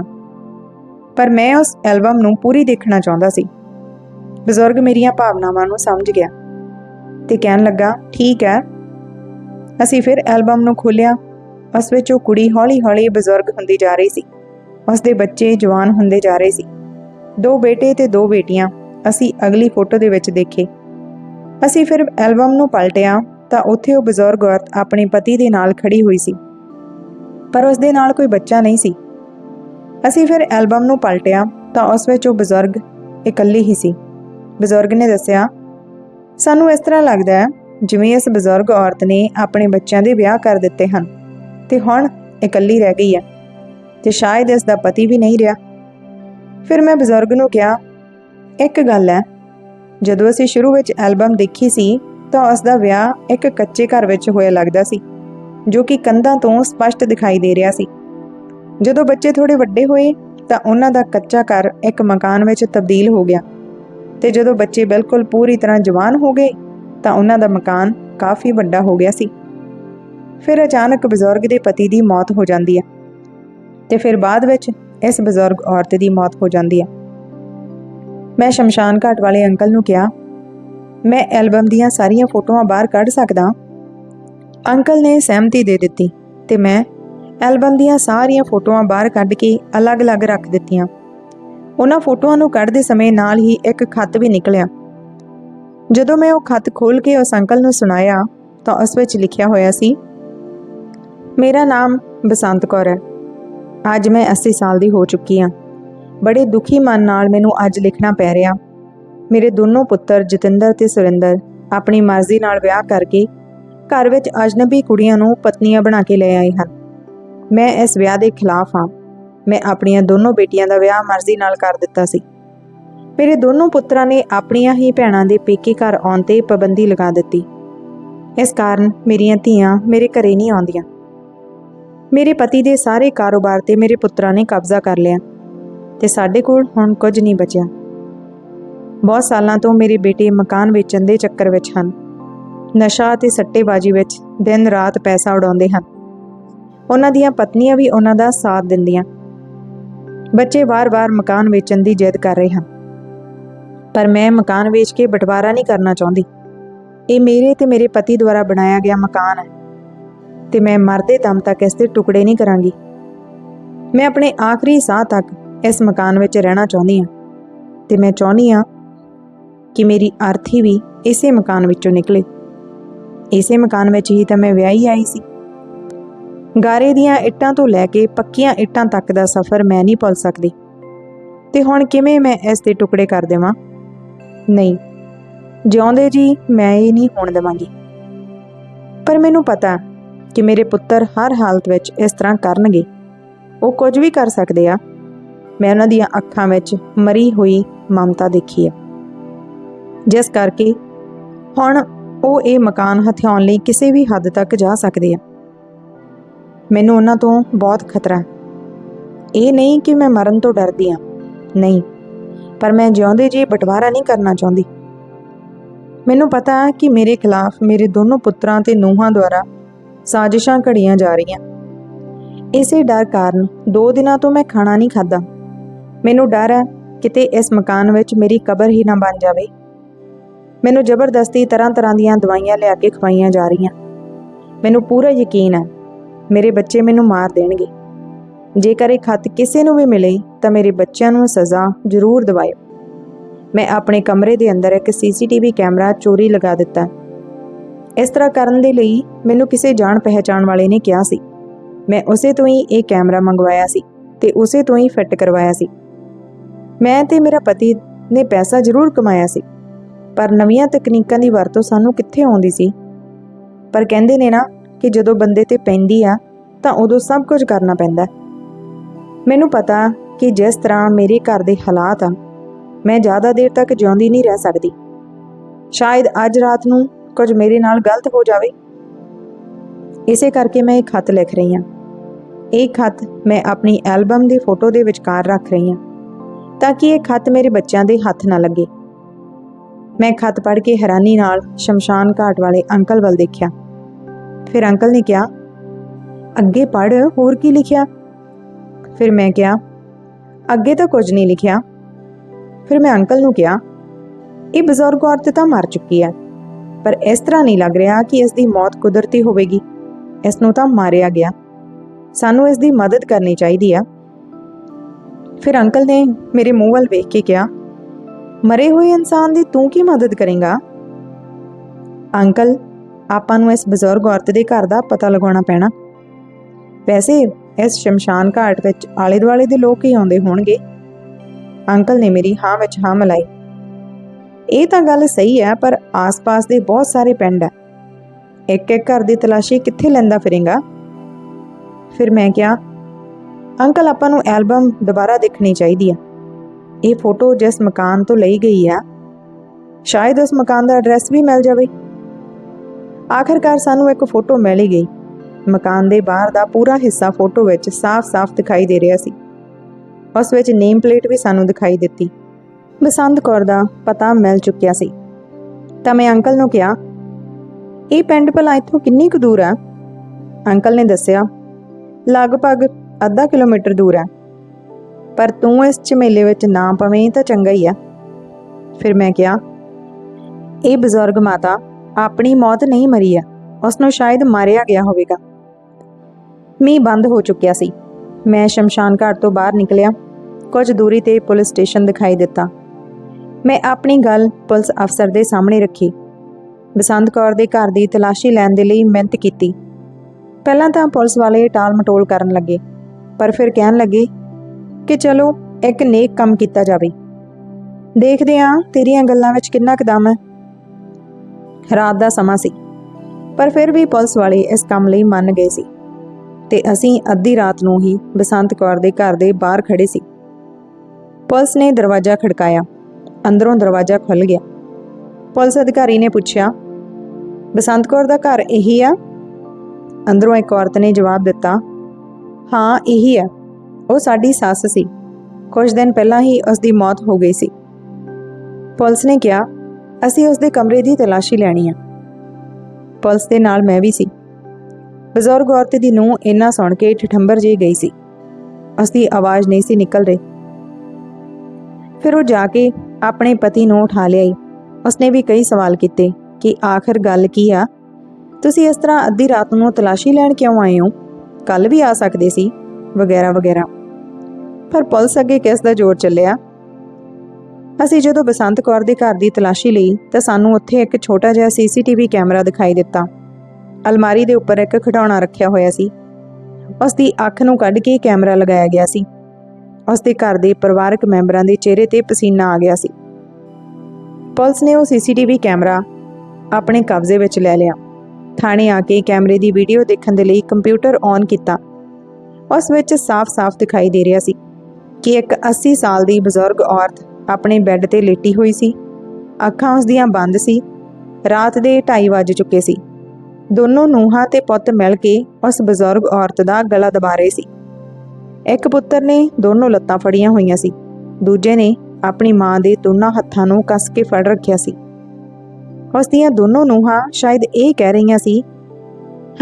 ਪਰ ਮੈਂ ਉਸ ਐਲਬਮ ਨੂੰ ਪੂਰੀ ਦੇਖਣਾ ਚਾਹੁੰਦਾ ਸੀ। ਬਜ਼ੁਰਗ ਮੇਰੀਆਂ ਭਾਵਨਾਵਾਂ ਨੂੰ ਸਮਝ ਗਿਆ ਤੇ ਕਹਿਣ ਲੱਗਾ, ਠੀਕ ਹੈ। ਅਸੀਂ ਫਿਰ ਐਲਬਮ ਨੂੰ ਖੋਲ੍ਹਿਆ। ਉਸ ਵਿੱਚ ਉਹ ਕੁੜੀ ਹੌਲੀ-ਹੌਲੀ ਬਜ਼ੁਰਗ ਹੁੰਦੀ ਜਾ ਰਹੀ ਸੀ। ਉਸ ਦੇ ਬੱਚੇ ਜਵਾਨ ਹੁੰਦੇ ਜਾ ਰਹੇ ਸੀ। ਦੋ ਬੇਟੇ ਤੇ ਦੋ ਬੇਟੀਆਂ ਅਸੀਂ ਅਗਲੀ ਫੋਟੋ ਦੇ ਵਿੱਚ ਦੇਖੇ। ਅਸੀਂ ਫਿਰ ਐਲਬਮ ਨੂੰ ਪਲਟਿਆ ਤਾਂ ਉੱਥੇ ਉਹ ਬਜ਼ੁਰਗ ਔਰਤ ਆਪਣੇ ਪਤੀ ਦੇ ਨਾਲ ਖੜੀ ਹੋਈ ਸੀ। ਪਰ ਉਸ ਦੇ ਨਾਲ ਕੋਈ ਬੱਚਾ ਨਹੀਂ ਸੀ। ਅਸੀਂ ਫਿਰ ਐਲਬਮ ਨੂੰ ਪਲਟਿਆ ਤਾਂ ਉਸ ਵਿੱਚ ਉਹ ਬਜ਼ੁਰਗ ਇਕੱਲੀ ਹੀ ਸੀ। ਬਜ਼ੁਰਗ ਨੇ ਦੱਸਿਆ, ਸਾਨੂੰ ਇਸ ਤਰ੍ਹਾਂ ਲੱਗਦਾ ਹੈ ਜਿਵੇਂ ਇਸ ਬਜ਼ੁਰਗ ਔਰਤ ਨੇ ਆਪਣੇ ਬੱਚਿਆਂ ਦੇ ਵਿਆਹ ਕਰ ਦਿੱਤੇ ਹਨ ਤੇ ਹੁਣ ਇਕੱਲੀ ਰਹਿ ਗਈ ਹੈ ਤੇ ਸ਼ਾਇਦ ਇਸ ਦਾ ਪਤੀ ਵੀ ਨਹੀਂ ਰਿਹਾ। ਫਿਰ ਮੈਂ ਬਜ਼ੁਰਗ ਨੂੰ ਕਿਹਾ, ਇੱਕ ਗੱਲ ਹੈ, ਜਦੋਂ ਅਸੀਂ ਸ਼ੁਰੂ ਵਿੱਚ ਐਲਬਮ ਦੇਖੀ ਸੀ ਤਾਂ ਉਸ ਦਾ ਵਿਆਹ ਇੱਕ ਕੱਚੇ ਘਰ ਵਿੱਚ ਹੋਇਆ ਲੱਗਦਾ ਸੀ। ਜੋ ਕਿ ਕੰਧਾਂ ਤੋਂ ਸਪਸ਼ਟ ਦਿਖਾਈ ਦੇ ਰਿਹਾ ਸੀ। ਜਦੋਂ ਬੱਚੇ ਥੋੜੇ ਵੱਡੇ ਹੋਏ, ਤਾਂ ਉਹਨਾਂ ਦਾ ਕੱਚਾ ਘਰ ਇੱਕ ਮਕਾਨ ਵਿੱਚ ਤਬਦੀਲ ਹੋ ਗਿਆ। ਤੇ ਜਦੋਂ ਬੱਚੇ ਬਿਲਕੁਲ ਪੂਰੀ ਤਰ੍ਹਾਂ ਜਵਾਨ ਹੋ ਗਏ, ਤਾਂ ਉਹਨਾਂ ਦਾ ਮਕਾਨ ਕਾਫੀ ਵੱਡਾ ਹੋ ਗਿਆ ਸੀ। ਫਿਰ ਅਚਾਨਕ ਬਜ਼ੁਰਗ ਦੇ ਪਤੀ ਦੀ ਮੌਤ ਹੋ ਜਾਂਦੀ ਹੈ। ਤੇ ਫਿਰ ਬਾਅਦ ਵਿੱਚ ਇਸ ਬਜ਼ੁਰਗ ਔਰਤ ਦੀ ਮੌਤ ਹੋ ਜਾਂਦੀ ਹੈ। ਮੈਂ ਸ਼ਮਸ਼ਾਨ ਘਾਟ ਵਾਲੇ ਅੰਕਲ ਨੂੰ ਕਿਹਾ, ਮੈਂ ਐਲਬਮ ਦੀਆਂ ਸਾਰੀਆਂ ਫੋਟੋਆਂ ਬਾਹਰ ਕੱਢ ਸਕਦਾ ਅੰਕਲ ਨੇ ਸਹਿਮਤੀ ਦੇ ਦਿੱਤੀ ਤੇ ਮੈਂ ਐਲਬਮ ਦੀਆਂ ਸਾਰੀਆਂ ਫੋਟੋਆਂ ਬਾਹਰ ਕੱਢ ਕੇ ਅਲੱਗ-ਅਲੱਗ ਰੱਖ ਦਿੱਤੀਆਂ। ਉਹਨਾਂ ਫੋਟੋਆਂ ਨੂੰ ਕੱਢਦੇ ਸਮੇਂ ਨਾਲ ਹੀ ਇੱਕ ਖੱਤ ਵੀ ਨਿਕਲਿਆ। ਜਦੋਂ ਮੈਂ ਉਹ ਖੱਤ ਖੋਲ ਕੇ ਉਸ ਅੰਕਲ ਨੂੰ ਸੁਣਾਇਆ ਤਾਂ ਉਸ ਵਿੱਚ ਲਿਖਿਆ ਹੋਇਆ ਸੀ, ਮੇਰਾ ਨਾਮ ਬਸੰਤ ਕੌਰ ਹੈ। ਅੱਜ ਮੈਂ 80 ਸਾਲ ਦੀ ਹੋ ਚੁੱਕੀ ਹਾਂ। ਬੜੇ ਦੁਖੀ ਮਨ ਨਾਲ ਮੈਨੂੰ ਅੱਜ ਲਿਖਣਾ ਪੈ ਰਿਹਾ। ਮੇਰੇ ਦੋਨੋਂ ਪੁੱਤਰ ਜਤਿੰਦਰ ਤੇ ਸੁਰਿੰਦਰ ਆਪਣੀ ਮਰਜ਼ੀ ਨਾਲ ਵਿਆਹ ਕਰਕੇ ਘਰ ਵਿੱਚ ਅਜਨਬੀ ਕੁੜੀਆਂ ਨੂੰ ਪਤਨੀਆਂ ਬਣਾ ਕੇ ਲੈ ਆਏ ਹਨ। ਮੈਂ ਇਸ ਵਿਆਹ ਦੇ ਖਿਲਾਫ ਹਾਂ। ਮੈਂ ਆਪਣੀਆਂ ਦੋਨੋਂ ਬੇਟੀਆਂ ਦਾ ਵਿਆਹ ਮਰਜ਼ੀ ਨਾਲ ਕਰ ਦਿੱਤਾ ਸੀ। ਮੇਰੇ ਦੋਨੋਂ ਪੁੱਤਰਾਂ ਨੇ ਆਪਣੀਆਂ ਹੀ ਭੈਣਾਂ ਦੇ ਪੇਕੇ ਘਰ ਆਉਣ ਤੇ ਪਾਬੰਦੀ ਲਗਾ ਦਿੱਤੀ। ਇਸ ਕਾਰਨ ਮੇਰੀਆਂ ਧੀਆਂ ਮੇਰੇ ਘਰੇ ਨਹੀਂ ਆਉਂਦੀਆਂ। ਮੇਰੇ ਪਤੀ ਦੇ ਸਾਰੇ ਕਾਰੋਬਾਰ ਤੇ ਮੇਰੇ ਪੁੱਤਰਾਂ ਨੇ ਕਬਜ਼ਾ ਕਰ ਲਿਆ ਤੇ ਸਾਡੇ ਕੋਲ ਹੁਣ ਕੁਝ ਨਹੀਂ ਬਚਿਆ। ਬਹੁਤ ਸਾਲਾਂ ਤੋਂ ਮੇਰੇ ਬੇਟੇ ਮਕਾਨ ਵੇਚਣ ਦੇ ਚੱਕਰ ਵਿੱਚ ਹਨ। ਨਸ਼ਾ ਅਤੇ ਸੱਟੇਬਾਜ਼ੀ ਵਿੱਚ ਦਿਨ ਰਾਤ ਪੈਸਾ ਉਡਾਉਂਦੇ ਹਨ। ਉਹਨਾਂ ਦੀਆਂ ਪਤਨੀਆਂ ਵੀ ਉਹਨਾਂ ਦਾ ਸਾਥ ਦਿੰਦੀਆਂ। ਬੱਚੇ ਵਾਰ-ਵਾਰ ਮਕਾਨ ਵੇਚਣ ਦੀ ਜਿੱਦ ਕਰ ਰਹੇ ਹਨ। ਪਰ ਮੈਂ ਮਕਾਨ ਵੇਚ ਕੇ ਬਟਵਾਰਾ ਨਹੀਂ ਕਰਨਾ ਚਾਹੁੰਦੀ। ਇਹ ਮੇਰੇ ਤੇ ਮੇਰੇ ਪਤੀ ਦੁਆਰਾ ਬਣਾਇਆ ਗਿਆ ਮਕਾਨ ਹੈ ਤੇ ਮੈਂ ਮਰਦੇ ਦਮ ਤੱਕ ਇਸ ਦੇ ਟੁਕੜੇ ਨਹੀਂ ਕਰਾਂਗੀ। ਮੈਂ ਆਪਣੇ ਆਖਰੀ ਸਾਹ ਤੱਕ ਇਸ ਮਕਾਨ ਵਿੱਚ ਰਹਿਣਾ ਚਾਹੁੰਦੀ ਹਾਂ ਤੇ ਮੈਂ ਚਾਹੁੰਦੀ ਹਾਂ ਕਿ ਮੇਰੀ ਅਰਥੀ ਵੀ ਇਸੇ ਮਕਾਨ ਵਿੱਚੋਂ ਨਿਕਲੇ। ਇਸੇ ਮਕਾਨ ਵਿੱਚ ਹੀ ਤਾਂ ਮੈਂ ਵਿਆਹੀ ਆਈ ਸੀ। ਗਾਰੇ ਦੀਆਂ ਇੱਟਾਂ ਤੋਂ ਲੈ ਕੇ ਪੱਕੀਆਂ ਇੱਟਾਂ ਤੱਕ ਦਾ ਸਫ਼ਰ ਮੈਂ ਨਹੀਂ ਭੁੱਲ ਸਕਦੀ। ਤੇ ਹੁਣ ਕਿਵੇਂ ਮੈਂ ਇਸ ਦੇ ਟੁਕੜੇ ਕਰ ਦੇਵਾਂ? ਨਹੀਂ, ਜਿਉਂਦੇ ਜੀ ਮੈਂ ਇਹ ਨਹੀਂ ਹੋਣ ਦੇਵਾਂਗੀ। ਪਰ ਮੈਨੂੰ ਪਤਾ ਕਿ ਮੇਰੇ ਪੁੱਤਰ ਹਰ ਹਾਲਤ ਵਿੱਚ ਇਸ ਤਰ੍ਹਾਂ ਕਰਨਗੇ। ਉਹ ਕੁਝ ਵੀ ਕਰ ਸਕਦੇ ਆ। ਮੈਂ ਉਹਨਾਂ ਦੀਆਂ ਅੱਖਾਂ ਵਿੱਚ ਮਰੀ ਹੋਈ ਮਮਤਾ ਦੇਖੀ ਹੈ ਜਿਸ ਕਰਕੇ ਹੁਣ ਉਹ ਇਹ ਮਕਾਨ ਹਥਿਆਉਣ ਲਈ ਕਿਸੇ ਵੀ ਹੱਦ ਤੱਕ ਜਾ ਸਕਦੇ ਆ। ਮੈਨੂੰ ਉਹਨਾਂ ਤੋਂ ਬਹੁਤ ਖਤਰਾ ਇਹ ਨਹੀਂ ਕਿ ਮੈਂ ਮਰਨ ਤੋਂ ਡਰਦੀ ਆ ਨਹੀਂ, ਪਰ ਮੈਂ ਜਿਉਂਦੇ ਜੀ ਬਟਵਾਰਾ ਨਹੀਂ ਕਰਨਾ ਚਾਹੁੰਦੀ। ਮੈਨੂੰ ਪਤਾ ਹੈ ਕਿ ਮੇਰੇ ਖਿਲਾਫ ਮੇਰੇ ਦੋਨੋਂ ਪੁੱਤਰਾਂ ਤੇ ਨੂੰਹਾਂ ਦੁਆਰਾ ਸਾਜ਼ਿਸ਼ਾਂ ਘੜੀਆਂ ਜਾ ਰਹੀਆਂ। ਇਸੇ ਡਰ ਕਾਰਨ 2 ਦਿਨਾਂ ਤੋਂ ਮੈਂ ਖਾਣਾ ਨਹੀਂ ਖਾਦਾ ਮੈਨੂੰ ਡਰ ਹੈ ਕਿਤੇ ਇਸ ਮਕਾਨ ਵਿੱਚ ਮੇਰੀ ਕਬਰ ਹੀ ਨਾ ਬਣ ਜਾਵੇ। ਮੈਨੂੰ ਜ਼ਬਰਦਸਤੀ ਤਰ੍ਹਾਂ ਤਰ੍ਹਾਂ ਦੀਆਂ ਦਵਾਈਆਂ ਲਿਆ ਕੇ ਖਵਾਈਆਂ ਜਾ ਰਹੀਆਂ। ਮੈਨੂੰ ਪੂਰਾ ਯਕੀਨ ਹੈ, ਮੇਰੇ ਬੱਚੇ ਮੈਨੂੰ ਮਾਰ ਦੇਣਗੇ। ਜੇਕਰ ਇਹ ਖਤ ਕਿਸੇ ਨੂੰ ਵੀ ਮਿਲੇ, ਤਾਂ ਮੇਰੇ ਬੱਚਿਆਂ ਨੂੰ ਸਜ਼ਾ ਜ਼ਰੂਰ ਦਿਵਾਇਓ। ਮੈਂ ਆਪਣੇ ਕਮਰੇ ਦੇ ਅੰਦਰ ਇੱਕ ਸੀਸੀਟੀਵੀ ਕੈਮਰਾ ਚੋਰੀ ਲਗਾ ਦਿੱਤਾ। ਇਸ ਤਰ੍ਹਾਂ ਕਰਨ ਦੇ ਲਈ ਮੈਨੂੰ ਕਿਸੇ ਜਾਣ ਪਹਿਚਾਣ ਵਾਲੇ ਨੇ ਕਿਹਾ ਸੀ। ਮੈਂ ਉਸੇ ਤੋਂ ਹੀ ਇਹ ਕੈਮਰਾ ਮੰਗਵਾਇਆ ਸੀ ਤੇ ਉਸੇ ਤੋਂ ਹੀ ਫਿੱਟ ਕਰਵਾਇਆ ਸੀ। ਮੈਂ ਤੇ ਮੇਰਾ ਪਤੀ ਨੇ ਪੈਸਾ ਜ਼ਰੂਰ ਕਮਾਇਆ ਸੀ। ਪਰ ਨਵੀਆਂ ਤਕਨੀਕਾਂ ਦੀ ਵਰਤੋਂ ਸਾਨੂੰ ਕਿੱਥੇ ਆਉਂਦੀ ਸੀ? ਪਰ ਕਹਿੰਦੇ ਨੇ ਨਾ ਕਿ ਜਦੋਂ ਬੰਦੇ ਤੇ ਪੈਂਦੀ ਆ, ਤਾਂ ਉਦੋਂ ਸਭ ਕੁਝ ਕਰਨਾ ਪੈਂਦਾ। ਮੈਨੂੰ ਪਤਾ ਕਿ ਜਿਸ ਤਰ੍ਹਾਂ ਮੇਰੇ ਘਰ ਦੇ ਹਾਲਾਤ ਆ, ਮੈਂ ਜ਼ਿਆਦਾ ਦੇਰ ਤੱਕ ਜਿਉਂਦੀ ਨਹੀਂ ਰਹਿ ਸਕਦੀ। ਸ਼ਾਇਦ ਅੱਜ ਰਾਤ ਨੂੰ ਕੁਝ ਮੇਰੇ ਨਾਲ ਗਲਤ ਹੋ ਜਾਵੇ। ਇਸੇ ਕਰਕੇ ਮੈਂ ਇਹ ਖਤ ਲਿਖ ਰਹੀ ਹਾਂ। ਇਹ ਖੱਤ ਮੈਂ ਆਪਣੀ ਐਲਬਮ ਦੀ ਫੋਟੋ ਦੇ ਵਿਚਕਾਰ ਰੱਖ ਰਹੀ ਹਾਂ, ਤਾਂ ਕਿ ਇਹ ਖੱਤ ਮੇਰੇ ਬੱਚਿਆਂ ਦੇ ਹੱਥ ਨਾ ਲੱਗੇ। ਮੈਂ ਖਤ ਪੜ੍ਹ ਕੇ ਹੈਰਾਨੀ ਨਾਲ ਸ਼ਮਸ਼ਾਨ ਘਾਟ ਵਾਲੇ ਅੰਕਲ ਵੱਲ ਦੇਖਿਆ। ਫਿਰ ਅੰਕਲ ਨੇ ਕਿਹਾ, ਅੱਗੇ ਪੜ੍ਹ, ਹੋਰ ਕੀ ਲਿਖਿਆ? ਫਿਰ ਮੈਂ ਕਿਹਾ, ਅੱਗੇ ਤਾਂ ਕੁਝ ਨਹੀਂ ਲਿਖਿਆ। ਫਿਰ ਮੈਂ ਅੰਕਲ ਨੂੰ ਕਿਹਾ, ਇਹ ਬਜ਼ੁਰਗ ਔਰਤ ਤਾਂ ਮਰ ਚੁੱਕੀ ਹੈ, ਪਰ ਇਸ ਤਰ੍ਹਾਂ ਨਹੀਂ ਲੱਗ ਰਿਹਾ ਕਿ ਇਸ ਦੀ ਮੌਤ ਕੁਦਰਤੀ ਹੋਵੇਗੀ। ਇਸ ਨੂੰ ਤਾਂ ਮਾਰਿਆ ਗਿਆ। ਸਾਨੂੰ ਇਸ ਦੀ ਮਦਦ ਕਰਨੀ ਚਾਹੀਦੀ ਆ। ਫਿਰ ਅੰਕਲ ਨੇ ਮੇਰੇ ਮੂੰਹ ਵੱਲ ਵੇਖ ਕੇ ਕਿਹਾ ਮਰੇ ਹੋਏ ਇਨਸਾਨ ਦੀ ਤੂੰ ਕੀ ਮਦਦ ਕਰੇਗਾ? ਅੰਕਲ, ਆਪਾਂ ਨੂੰ ਇਸ ਬਜ਼ੁਰਗ ਔਰਤ ਦੇ ਘਰ ਦਾ ਪਤਾ ਲਗਾਉਣਾ ਪੈਣਾ। ਵੈਸੇ, ਇਸ ਸ਼ਮਸ਼ਾਨ ਘਾਟ ਵਿੱਚ ਆਲੇ ਦੁਆਲੇ ਦੇ ਲੋਕ ਹੀ ਆਉਂਦੇ ਹੋਣਗੇ। ਅੰਕਲ ਨੇ ਮੇਰੀ ਹਾਂ ਵਿੱਚ ਹਾਂ ਮਿਲਾਈ। ਇਹ ਤਾਂ ਗੱਲ ਸਹੀ ਹੈ, ਪਰ ਆਸ-ਪਾਸ ਦੇ ਬਹੁਤ ਸਾਰੇ ਪਿੰਡ ਹੈ ਇੱਕ ਇੱਕ ਘਰ ਦੀ ਤਲਾਸ਼ੀ ਕਿੱਥੇ ਲੈਂਦਾ ਫਿਰੇਗਾ? ਫਿਰ ਮੈਂ ਕਿਹਾ, ਅੰਕਲ, ਆਪਾਂ ਨੂੰ ਐਲਬਮ ਦੁਬਾਰਾ ਦੇਖਣੀ ਚਾਹੀਦੀ ਹੈ ਇਹ ਫੋਟੋ ਜਿਸ ਮਕਾਨ ਤੋਂ ਲਈ ਗਈ ਹੈ ਸ਼ਾਇਦ ਉਸ ਮਕਾਨ ਦਾ ਐਡਰੈਸ ਵੀ ਮਿਲ ਜਾਵੇ। ਆਖਰਕਾਰ ਸਾਨੂੰ ਇੱਕ ਫੋਟੋ ਮਿਲ ਹੀ ਗਈ। ਮਕਾਨ ਦੇ ਬਾਹਰ ਦਾ ਪੂਰਾ ਹਿੱਸਾ ਫੋਟੋ ਵਿੱਚ ਸਾਫ਼-ਸਾਫ਼ ਦਿਖਾਈ ਦੇ ਰਿਹਾ ਸੀ। ਉਸ ਵਿੱਚ ਨੇਮ ਪਲੇਟ ਵੀ ਸਾਨੂੰ ਦਿਖਾਈ ਦਿੱਤੀ। ਬਸੰਤ ਕੌਰ ਦਾ ਪਤਾ ਮਿਲ ਚੁੱਕਿਆ ਸੀ। ਤਾਂ ਮੈਂ ਅੰਕਲ ਨੂੰ ਕਿਹਾ, ਇਹ ਪਿੰਡ ਭਲਾ ਇੱਥੋਂ ਕਿੰਨੀ ਕੁ ਦੂਰ ਆ? ਅੰਕਲ ਨੇ ਦੱਸਿਆ, ਲਗਭਗ ਅੱਧਾ ਕਿਲੋਮੀਟਰ ਦੂਰ ਆ। ਪਰ ਤੂੰ ਇਸ ਝਮੇਲੇ ਵਿੱਚ ਨਾ ਪਵੇਂ ਤਾਂ ਚੰਗਾ ਹੀ ਆ। ਫਿਰ ਮੈਂ ਕਿਹਾ, ਇਹ ਬਜ਼ੁਰਗ ਮਾਤਾ ਆਪਣੀ ਮੌਤ ਨਹੀਂ ਮਰੀ ਆ ਉਸ ਨੂੰ ਸ਼ਾਇਦ ਮਾਰਿਆ ਗਿਆ ਹੋਵੇਗਾ। ਮੀਂਹ ਬੰਦ ਹੋ ਚੁੱਕਿਆ ਸੀ। ਮੈਂ ਸ਼ਮਸ਼ਾਨ ਘਾਟ ਤੋਂ ਬਾਹਰ ਨਿਕਲਿਆ। ਕੁਝ ਦੂਰੀ ਤੇ ਪੁਲਿਸ ਸਟੇਸ਼ਨ ਦਿਖਾਈ ਦਿੱਤਾ। ਮੈਂ ਆਪਣੀ ਗੱਲ ਪੁਲਿਸ ਅਫਸਰ ਦੇ ਸਾਹਮਣੇ ਰੱਖੀ। ਬਸੰਤ ਕੌਰ ਦੇ ਘਰ ਦੀ ਤਲਾਸ਼ੀ ਲੈਣ ਦੇ ਲਈ ਮਿਹਨਤ ਕੀਤੀ। ਪਹਿਲਾਂ ਤਾਂ ਪੁਲਿਸ ਵਾਲੇ ਟਾਲ ਮਟੋਲ ਕਰਨ ਲੱਗੇ, ਪਰ ਫਿਰ ਕਹਿਣ ਲੱਗੇ ਕਿ ਚਲੋ, ਇੱਕ ਨੇਕ ਕੰਮ ਕੀਤਾ ਜਾਵੇ। ਦੇਖਦੇ ਹਾਂ ਤੇਰੀਆਂ ਗੱਲਾਂ ਵਿੱਚ ਕਿੰਨਾ ਕੁ ਦਮ ਹੈ। ਰਾਤ ਦਾ ਸਮਾਂ ਸੀ, ਪਰ ਫਿਰ ਵੀ ਪੁਲਿਸ ਵਾਲੇ ਇਸ ਕੰਮ ਲਈ ਮੰਨ ਗਏ ਸੀ ਤੇ ਅਸੀਂ ਅੱਧੀ ਰਾਤ ਨੂੰ ਹੀ ਬਸੰਤ ਕੌਰ ਦੇ ਘਰ ਦੇ ਬਾਹਰ ਖੜੇ ਸੀ। ਪੁਲਿਸ ਨੇ ਦਰਵਾਜ਼ਾ ਖੜਕਾਇਆ, ਅੰਦਰੋਂ ਦਰਵਾਜ਼ਾ ਖੁੱਲ ਗਿਆ। ਪੁਲਿਸ ਅਧਿਕਾਰੀ ਨੇ ਪੁੱਛਿਆ, ਬਸੰਤ ਕੌਰ ਦਾ ਘਰ ਇਹੀ ਆ? ਅੰਦਰੋਂ ਇੱਕ ਔਰਤ ਨੇ ਜਵਾਬ ਦਿੱਤਾ, ਹਾਂ, ਇਹੀ ਆ। ਉਹ ਸਾਡੀ ਸੱਸ ਸੀ। ਕੁਝ ਦਿਨ ਪਹਿਲਾਂ ਹੀ ਉਸ ਦੀ ਮੌਤ ਹੋ ਗਈ ਸੀ। ਪੁਲਿਸ ਨੇ ਕਿਹਾ, ਅਸੀਂ ਉਸ ਦੇ ਕਮਰੇ ਦੀ ਤਲਾਸ਼ੀ ਲੈਣੀ ਆ। ਪੁਲਿਸ ਦੇ ਨਾਲ ਮੈਂ ਵੀ ਸੀ। ਬਜ਼ੁਰਗ ਔਰਤ ਦੀ ਨੂੰਹ ਇੰਨਾ ਸੁਣ ਕੇ ਠਠੰਬਰ ਜੇ ਗਈ ਸੀ। ਉਸ ਦੀ ਆਵਾਜ਼ ਨਹੀਂ ਸੀ ਨਿਕਲ ਰਹੀ। ਫਿਰ ਉਹ ਜਾ ਕੇ ਆਪਣੇ ਪਤੀ ਨੂੰ ਉਠਾ ਲਿਆਈ। ਉਸਨੇ ਵੀ ਕਈ ਸਵਾਲ ਕੀਤੇ ਕਿ ਆਖਰ ਗੱਲ ਕੀ ਆ? ਤੁਸੀਂ ਇਸ ਤਰ੍ਹਾਂ ਅੱਧੀ ਰਾਤ ਨੂੰ ਤਲਾਸ਼ੀ ਲੈਣ ਕਿਉਂ ਆਏ ਹੋ? ਕੱਲ ਵੀ ਆ ਸਕਦੇ ਸੀ, ਵਗੈਰਾ ਵਗੈਰਾ। ਪਰ ਪੁਲਿਸ ਅੱਗੇ ਕਿਸ ਦਾ ਜ਼ੋਰ ਚੱਲਿਆ? ਅਸੀਂ ਜਦੋਂ ਬਸੰਤ ਕੌਰ ਦੇ ਘਰ ਦੀ ਤਲਾਸ਼ੀ ਲਈ ਤਾਂ ਸਾਨੂੰ ਉੱਥੇ ਇੱਕ ਛੋਟਾ ਜਿਹਾ ਸੀਸੀਟੀਵੀ ਕੈਮਰਾ ਦਿਖਾਈ ਦਿੱਤਾ। ਅਲਮਾਰੀ ਦੇ ਉੱਪਰ ਇੱਕ ਖਿਡੌਣਾ ਰੱਖਿਆ ਹੋਇਆ ਸੀ। ਉਸ ਦੀ ਅੱਖ ਨੂੰ ਕੱਢ ਕੇ ਕੈਮਰਾ ਲਗਾਇਆ ਗਿਆ ਸੀ। ਉਸ ਦੇ ਘਰ ਦੇ ਪਰਿਵਾਰਕ ਮੈਂਬਰਾਂ ਦੇ ਚਿਹਰੇ ਤੇ ਪਸੀਨਾ ਆ ਗਿਆ ਸੀ। ਪੁਲਿਸ ਨੇ ਉਹ ਸੀਸੀਟੀਵੀ ਕੈਮਰਾ ਆਪਣੇ ਕਬਜ਼ੇ ਵਿੱਚ ਲੈ ਲਿਆ। ਥਾਣੇ ਆ ਕੇ ਕੈਮਰੇ ਦੀ ਵੀਡੀਓ ਦੇਖਣ ਦੇ ਲਈ ਕੰਪਿਊਟਰ ਔਨ ਕੀਤਾ। ਉਸ ਵਿੱਚ ਸਾਫ਼-ਸਾਫ਼ ਦਿਖਾਈ ਦੇ ਰਿਹਾ ਸੀ। ਕਿ ਇੱਕ 80 ਸਾਲ ਦੀ ਬਜ਼ੁਰਗ ਔਰਤ ਆਪਣੇ ਬੈੱਡ ਤੇ ਲੇਟੀ ਹੋਈ ਸੀ। ਅੱਖਾਂ ਉਸ ਦੀਆਂ ਬੰਦ ਸੀ। ਰਾਤ ਦੇ 2:30 ਵੱਜ ਚੁੱਕੇ ਸੀ। ਦੋਨੋਂ ਨੂੰਹਾਂ ਤੇ ਪੁੱਤ ਮਿਲ ਕੇ ਉਸ ਬਜ਼ੁਰਗ ਔਰਤ ਦਾ ਗਲਾ ਦਬਾ ਰਹੇ ਸੀ। ਇੱਕ ਪੁੱਤਰ ਨੇ ਦੋਨੋਂ ਲੱਤਾਂ ਫੜੀਆਂ ਹੋਈਆਂ ਸੀ। ਦੂਜੇ ਨੇ ਆਪਣੀ ਮਾਂ ਦੇ ਦੋਨਾਂ ਹੱਥਾਂ ਨੂੰ ਕੱਸ ਕੇ ਫੜ ਰੱਖਿਆ ਸੀ। ਉਸ ਦੀਆਂ ਦੋਨੋਂ ਨੂੰਹਾਂ ਸ਼ਾਇਦ ਇਹ ਕਹਿ ਰਹੀਆਂ ਸੀ,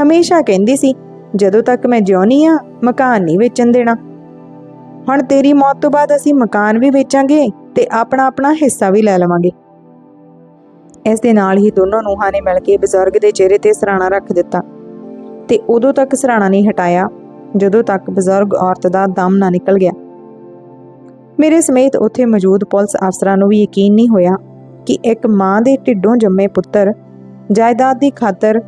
ਹਮੇਸ਼ਾ ਕਹਿੰਦੀ ਸੀ, ਜਦੋਂ ਤੱਕ ਮੈਂ ਜਿਉਣੀ ਆ ਮਕਾਨ ਨਹੀਂ ਵੇਚਣ ਦੇਣਾ। ਹੁਣ ਤੇਰੀ ਮੌਤ ਤੋਂ ਬਾਅਦ ਅਸੀਂ ਮਕਾਨ ਵੀ ਵੇਚਾਂਗੇ ਤੇ ਆਪਣਾ ਆਪਣਾ ਹਿੱਸਾ ਵੀ ਲੈ ਲਵਾਂਗੇ। ਇਸ ਦੇ ਨਾਲ ਹੀ ਦੋਨੋਂ ਨੂੰਹਾਂ ਨੇ ਮਿਲ ਕੇ ਬਜ਼ੁਰਗ ਦੇ ਚਿਹਰੇ ਤੇ ਸਰਾਣਾ ਰੱਖ ਦਿੱਤਾ ਤੇ ਉਦੋਂ ਤੱਕ ਸਰਾਣਾ ਨਹੀਂ ਹਟਾਇਆ, ਜਦੋਂ ਤੱਕ ਬਜ਼ੁਰਗ ਔਰਤ ਦਾ ਦਮ ਨਾ ਨਿਕਲ ਗਿਆ। ਮੇਰੇ ਸਮੇਤ ਉੱਥੇ ਮੌਜੂਦ ਪੁਲਿਸ ਅਫਸਰਾਂ ਨੂੰ ਵੀ ਯਕੀਨ ਨਹੀਂ ਹੋਇਆ ਕਿ ਇੱਕ ਮਾਂ ਦੇ ਢਿੱਡੋਂ ਜੰਮੇ ਪੁੱਤਰ ਜਾਇਦਾਦ ਦੀ ਖਾਤਰ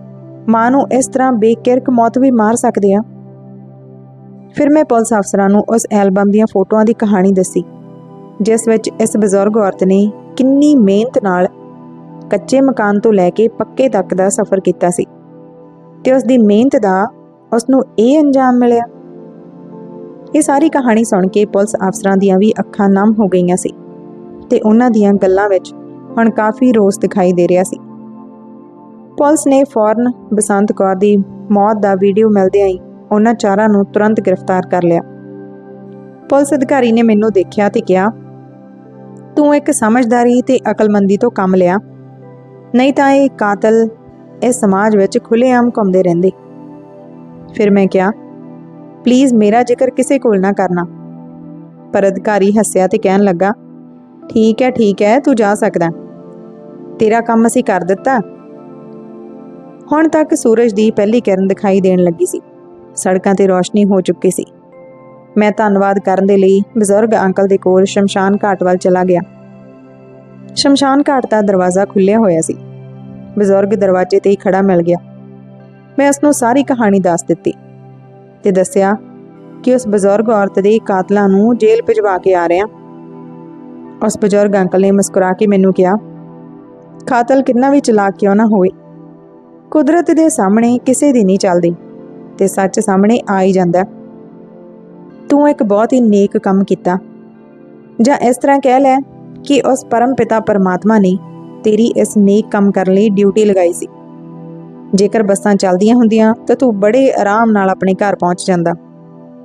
ਮਾਂ ਨੂੰ ਇਸ ਤਰ੍ਹਾਂ ਬੇਕਿਰਕ ਮੌਤ ਵੀ ਮਾਰ ਸਕਦੇ ਆ। ਫਿਰ ਮੈਂ ਪੁਲਿਸ ਅਫਸਰਾਂ ਨੂੰ ਉਸ ਐਲਬਮ ਦੀਆਂ ਫੋਟੋਆਂ ਦੀ ਕਹਾਣੀ ਦੱਸੀ, ਜਿਸ ਵਿੱਚ ਇਸ ਬਜ਼ੁਰਗ ਔਰਤ ਨੇ ਕਿੰਨੀ ਮਿਹਨਤ ਨਾਲ ਕੱਚੇ ਮਕਾਨ ਤੋਂ ਲੈ ਕੇ ਪੱਕੇ ਤੱਕ ਦਾ ਸਫ਼ਰ ਕੀਤਾ ਸੀ ਤੇ ਉਸ ਦੀ ਮਿਹਨਤ ਦਾ ਉਸ ਨੂੰ ਇਹ ਅੰਜਾਮ ਮਿਲਿਆ। ਇਹ ਸਾਰੀ ਕਹਾਣੀ ਸੁਣ ਕੇ ਪੁਲਿਸ ਅਫਸਰਾਂ ਦੀਆਂ ਵੀ ਅੱਖਾਂ ਨਮ ਹੋ ਗਈਆਂ ਸੀ ਤੇ ਉਹਨਾਂ ਦੀਆਂ ਗੱਲਾਂ ਵਿੱਚ ਹੁਣ ਕਾਫੀ ਰੋਸ ਦਿਖਾਈ ਦੇ ਰਿਹਾ ਸੀ। ਪੁਲਿਸ ਨੇ ਫੌਰਨ ਬਸੰਤ ਕੌਰ ਦੀ ਮੌਤ ਦਾ ਵੀਡੀਓ ਮਿਲਦਿਆਂ ਹੀ ਉਹਨਾਂ ਚਾਰਾਂ ਨੂੰ ਤੁਰੰਤ ਗ੍ਰਿਫਤਾਰ ਕਰ ਲਿਆ। ਪੁਲਿਸ ਅਧਿਕਾਰੀ ਨੇ ਮੈਨੂੰ ਦੇਖਿਆ ਤੇ ਕਿਹਾ, ਤੂੰ ਇੱਕ ਸਮਝਦਾਰੀ ਤੇ ਅਕਲਮੰਦੀ ਤੋਂ ਕੰਮ ਲਿਆ। ਨਹੀਂ ਤਾਂ ਇਹ ਕਾਤਲ ਇਸ ਸਮਾਜ ਵਿੱਚ ਖੁੱਲੇਆਮ ਘੁੰਮਦੇ ਰਹਿੰਦੇ। ਫਿਰ ਮੈਂ ਕਿਹਾ, ਪਲੀਜ਼ ਮੇਰਾ ਜ਼ਿਕਰ ਕਿਸੇ ਕੋਲ ਨਾ ਕਰਨਾ। ਪਰ ਅਧਿਕਾਰੀ ਹੱਸਿਆ ਤੇ ਕਹਿਣ ਲੱਗਾ, ਠੀਕ ਹੈ ਠੀਕ ਹੈ, ਤੂੰ ਜਾ ਸਕਦਾ ਤੇਰਾ ਕੰਮ ਅਸੀਂ ਕਰ ਦਿੱਤਾ। ਹੁਣ ਤੱਕ ਸੂਰਜ ਦੀ ਪਹਿਲੀ ਕਿਰਨ ਦਿਖਾਈ ਦੇਣ ਲੱਗੀ ਸੀ। ਸੜਕਾਂ ਤੇ ਰੋਸ਼ਨੀ ਹੋ ਚੁੱਕੀ ਸੀ। ਮੈਂ ਧੰਨਵਾਦ ਕਰਨ ਦੇ ਲਈ ਬਜ਼ੁਰਗ ਅੰਕਲ ਦੇ ਕੋਲ ਸ਼ਮਸ਼ਾਨ ਘਾਟ ਵੱਲ ਚਲਾ ਗਿਆ। ਸ਼ਮਸ਼ਾਨ ਘਾਟ ਦਾ ਦਰਵਾਜ਼ਾ ਖੁੱਲਿਆ ਹੋਇਆ ਸੀ। ਬਜ਼ੁਰਗ ਦਰਵਾਜ਼ੇ ਤੇ ਹੀ ਖੜਾ ਮਿਲ ਗਿਆ। ਮੈਂ ਉਸ ਨੂੰ ਸਾਰੀ ਕਹਾਣੀ ਦੱਸ ਦਿੱਤੀ ਤੇ ਦੱਸਿਆ ਕਿ ਉਸ ਬਜ਼ੁਰਗ ਔਰਤ ਦੇ ਕਾਤਲਾਂ ਨੂੰ ਜੇਲ੍ਹ ਭਿਜਵਾ ਕੇ ਆ ਰਿਹਾ। ਉਸ ਬਜ਼ੁਰਗ ਅੰਕਲ ਨੇ ਮੁਸਕਰਾ ਕੇ ਮੈਨੂੰ ਕਿਹਾ, ਕਾਤਲ ਕਿੰਨਾ ਵੀ ਚਲਾਕ ਕਿਉਂ ਨਾ ਹੋਵੇ ਕੁਦਰਤ ਦੇ ਸਾਹਮਣੇ ਕਿਸੇ ਦੀ ਨਹੀਂ ਚੱਲਦੀ। ਤੇ ਸੱਚ ਸਾਹਮਣੇ ਆ ਹੀ ਜਾਂਦਾ। ਤੂੰ ਇੱਕ ਬਹੁਤ ਹੀ ਨੇਕ ਕੰਮ ਕੀਤਾ। ਜਾਂ ਇਸ ਤਰ੍ਹਾਂ ਕਹਿ ਲੈ ਕਿ ਉਸ ਪਰਮ ਪਿਤਾ ਪਰਮਾਤਮਾ ਨੇ ਤੇਰੀ ਇਸ ਨੇਕ ਕੰਮ ਕਰਨ ਲਈ ਡਿਊਟੀ ਲਗਾਈ ਸੀ। ਜੇਕਰ ਬੱਸਾਂ ਚੱਲਦੀਆਂ ਹੁੰਦੀਆਂ ਤਾਂ ਤੂੰ ਬੜੇ ਆਰਾਮ ਨਾਲ ਆਪਣੇ ਘਰ ਪਹੁੰਚ ਜਾਂਦਾ।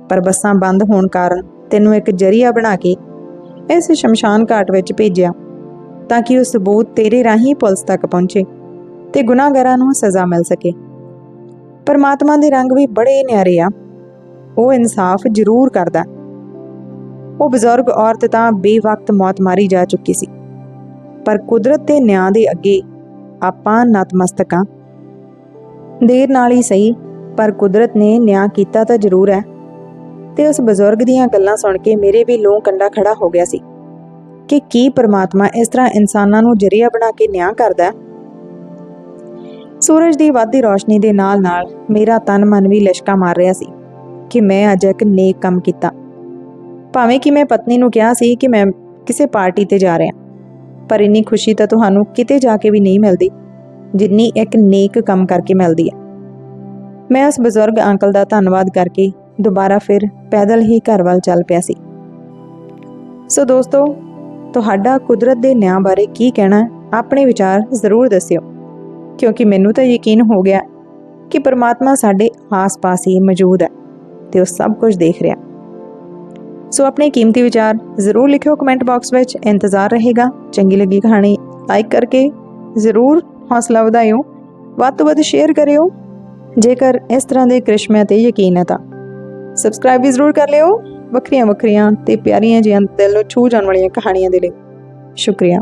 ਪਰ ਬੱਸਾਂ ਬੰਦ ਹੋਣ ਕਾਰਨ ਤੈਨੂੰ ਇੱਕ ਜਰੀਆ ਬਣਾ ਕੇ ਇਸ ਸ਼ਮਸ਼ਾਨ ਘਾਟ ਵਿੱਚ ਭੇਜਿਆ ਤਾਂ ਕਿ ਉਹ ਸਬੂਤ ਤੇਰੇ ਰਾਹੀਂ ਪੁਲਿਸ ਤੱਕ ਪਹੁੰਚੇ ਤੇ ਗੁਨਾਹਗਾਰਾਂ ਨੂੰ ਸਜ਼ਾ ਮਿਲ ਸਕੇ। ਪਰਮਾਤਮਾ ਦੇ ਰੰਗ ਵੀ ਬੜੇ ਨਿਆਰੇ ਆ। ਉਹ ਇਨਸਾਫ ਜ਼ਰੂਰ ਕਰਦਾ। ਉਹ ਬਜ਼ੁਰਗ ਔਰਤ ਤਾਂ ਬੇਵਕਤ ਮੌਤ ਮਾਰੀ ਜਾ ਚੁੱਕੀ ਸੀ। ਪਰ ਕੁਦਰਤ ਦੇ ਨਿਆਂ ਦੇ ਅੱਗੇ ਆਪਾਂ ਨਤਮਸਤਕ ਹਾਂ ਦੇਰ ਨਾਲ ਹੀ ਸਹੀ, ਪਰ ਕੁਦਰਤ ਨੇ ਨਿਆਂ ਕੀਤਾ ਤਾਂ ਜ਼ਰੂਰ ਹੈ। ਤੇ ਉਸ ਬਜ਼ੁਰਗ ਦੀਆਂ ਗੱਲਾਂ ਸੁਣ ਕੇ ਮੇਰੇ ਵੀ ਲੋਹ ਕੰਡਾ ਖੜਾ ਹੋ ਗਿਆ ਸੀ। ਕਿ ਕੀ ਪਰਮਾਤਮਾ ਇਸ ਤਰ੍ਹਾਂ ਇਨਸਾਨਾਂ ਨੂੰ ਜਰੀਆ ਬਣਾ ਕੇ ਨਿਆਂ ਕਰਦਾ ਹੈ? ਸੂਰਜ ਦੀ ਵੱਧਦੀ ਰੋਸ਼ਨੀ ਦੇ ਨਾਲ-ਨਾਲ ਮੇਰਾ ਤਨ ਮਨ ਵੀ ਲਿਸ਼ਕਾ ਮਾਰ ਰਿਹਾ ਸੀ ਕਿ ਮੈਂ ਅੱਜ ਇੱਕ ਨੇਕ ਕੰਮ ਕੀਤਾ। ਭਾਵੇਂ ਕਿ ਮੈਂ ਪਤਨੀ ਨੂੰ ਕਿਹਾ ਸੀ ਕਿ ਮੈਂ ਕਿਸੇ ਪਾਰਟੀ ਤੇ ਜਾ ਰਿਹਾ, ਪਰ ਇੰਨੀ ਖੁਸ਼ੀ ਤਾਂ ਤੁਹਾਨੂੰ ਕਿਤੇ ਜਾ ਕੇ ਵੀ ਨਹੀਂ ਮਿਲਦੀ, ਜਿੰਨੀ ਇੱਕ ਨੇਕ ਕੰਮ ਕਰਕੇ ਮਿਲਦੀ ਹੈ। ਮੈਂ ਉਸ ਬਜ਼ੁਰਗ ਅੰਕਲ ਦਾ ਧੰਨਵਾਦ ਕਰਕੇ ਦੁਬਾਰਾ ਫਿਰ ਪੈਦਲ ਹੀ ਘਰ ਵੱਲ ਚੱਲ ਪਿਆ ਸੀ। ਸੋ ਦੋਸਤੋ, ਤੁਹਾਡਾ ਕੁਦਰਤ ਦੇ ਨਿਆਂ ਬਾਰੇ ਕੀ ਕਹਿਣਾ, ਆਪਣੇ ਵਿਚਾਰ ਜ਼ਰੂਰ ਦੱਸਿਓ। ਕਿਉਂਕਿ ਮੈਨੂੰ ਤਾਂ ਯਕੀਨ ਹੋ ਗਿਆ ਕਿ ਪਰਮਾਤਮਾ ਸਾਡੇ ਆਸ-ਪਾਸ ਹੀ ਮੌਜੂਦ ਹੈ ਤੇ ਉਹ ਸਭ ਕੁਝ ਦੇਖ ਰਿਹਾ। ਸੋ ਆਪਣੇ ਕੀਮਤੀ ਵਿਚਾਰ ਜ਼ਰੂਰ ਲਿਖਿਓ ਕਮੈਂਟ ਬਾਕਸ ਵਿੱਚ, ਇੰਤਜ਼ਾਰ ਰਹੇਗਾ। ਚੰਗੀ ਲੱਗੀ ਕਹਾਣੀ, ਲਾਈਕ ਕਰਕੇ ਜ਼ਰੂਰ ਹੌਸਲਾ ਵਧਾਇਓ, ਵੱਧ ਤੋਂ ਵੱਧ ਸ਼ੇਅਰ ਕਰਿਓ। ਜੇਕਰ ਇਸ ਤਰ੍ਹਾਂ ਦੇ ਕ੍ਰਿਸ਼ਮਿਆਂ ਤੇ ਯਕੀਨ ਹੈ ਤਾਂ ਸਬਸਕ੍ਰਾਈਬ ਵੀ ਜ਼ਰੂਰ ਕਰ ਲਿਓ। ਵੱਖਰੀਆਂ ਵੱਖਰੀਆਂ ਤੇ ਪਿਆਰੀਆਂ ਜਿਹੀਆਂ ਦਿਲ ਨੂੰ ਛੂ ਜਾਣ ਵਾਲੀਆਂ ਕਹਾਣੀਆਂ ਦੇ ਲਈ ਸ਼ੁਕਰੀਆ।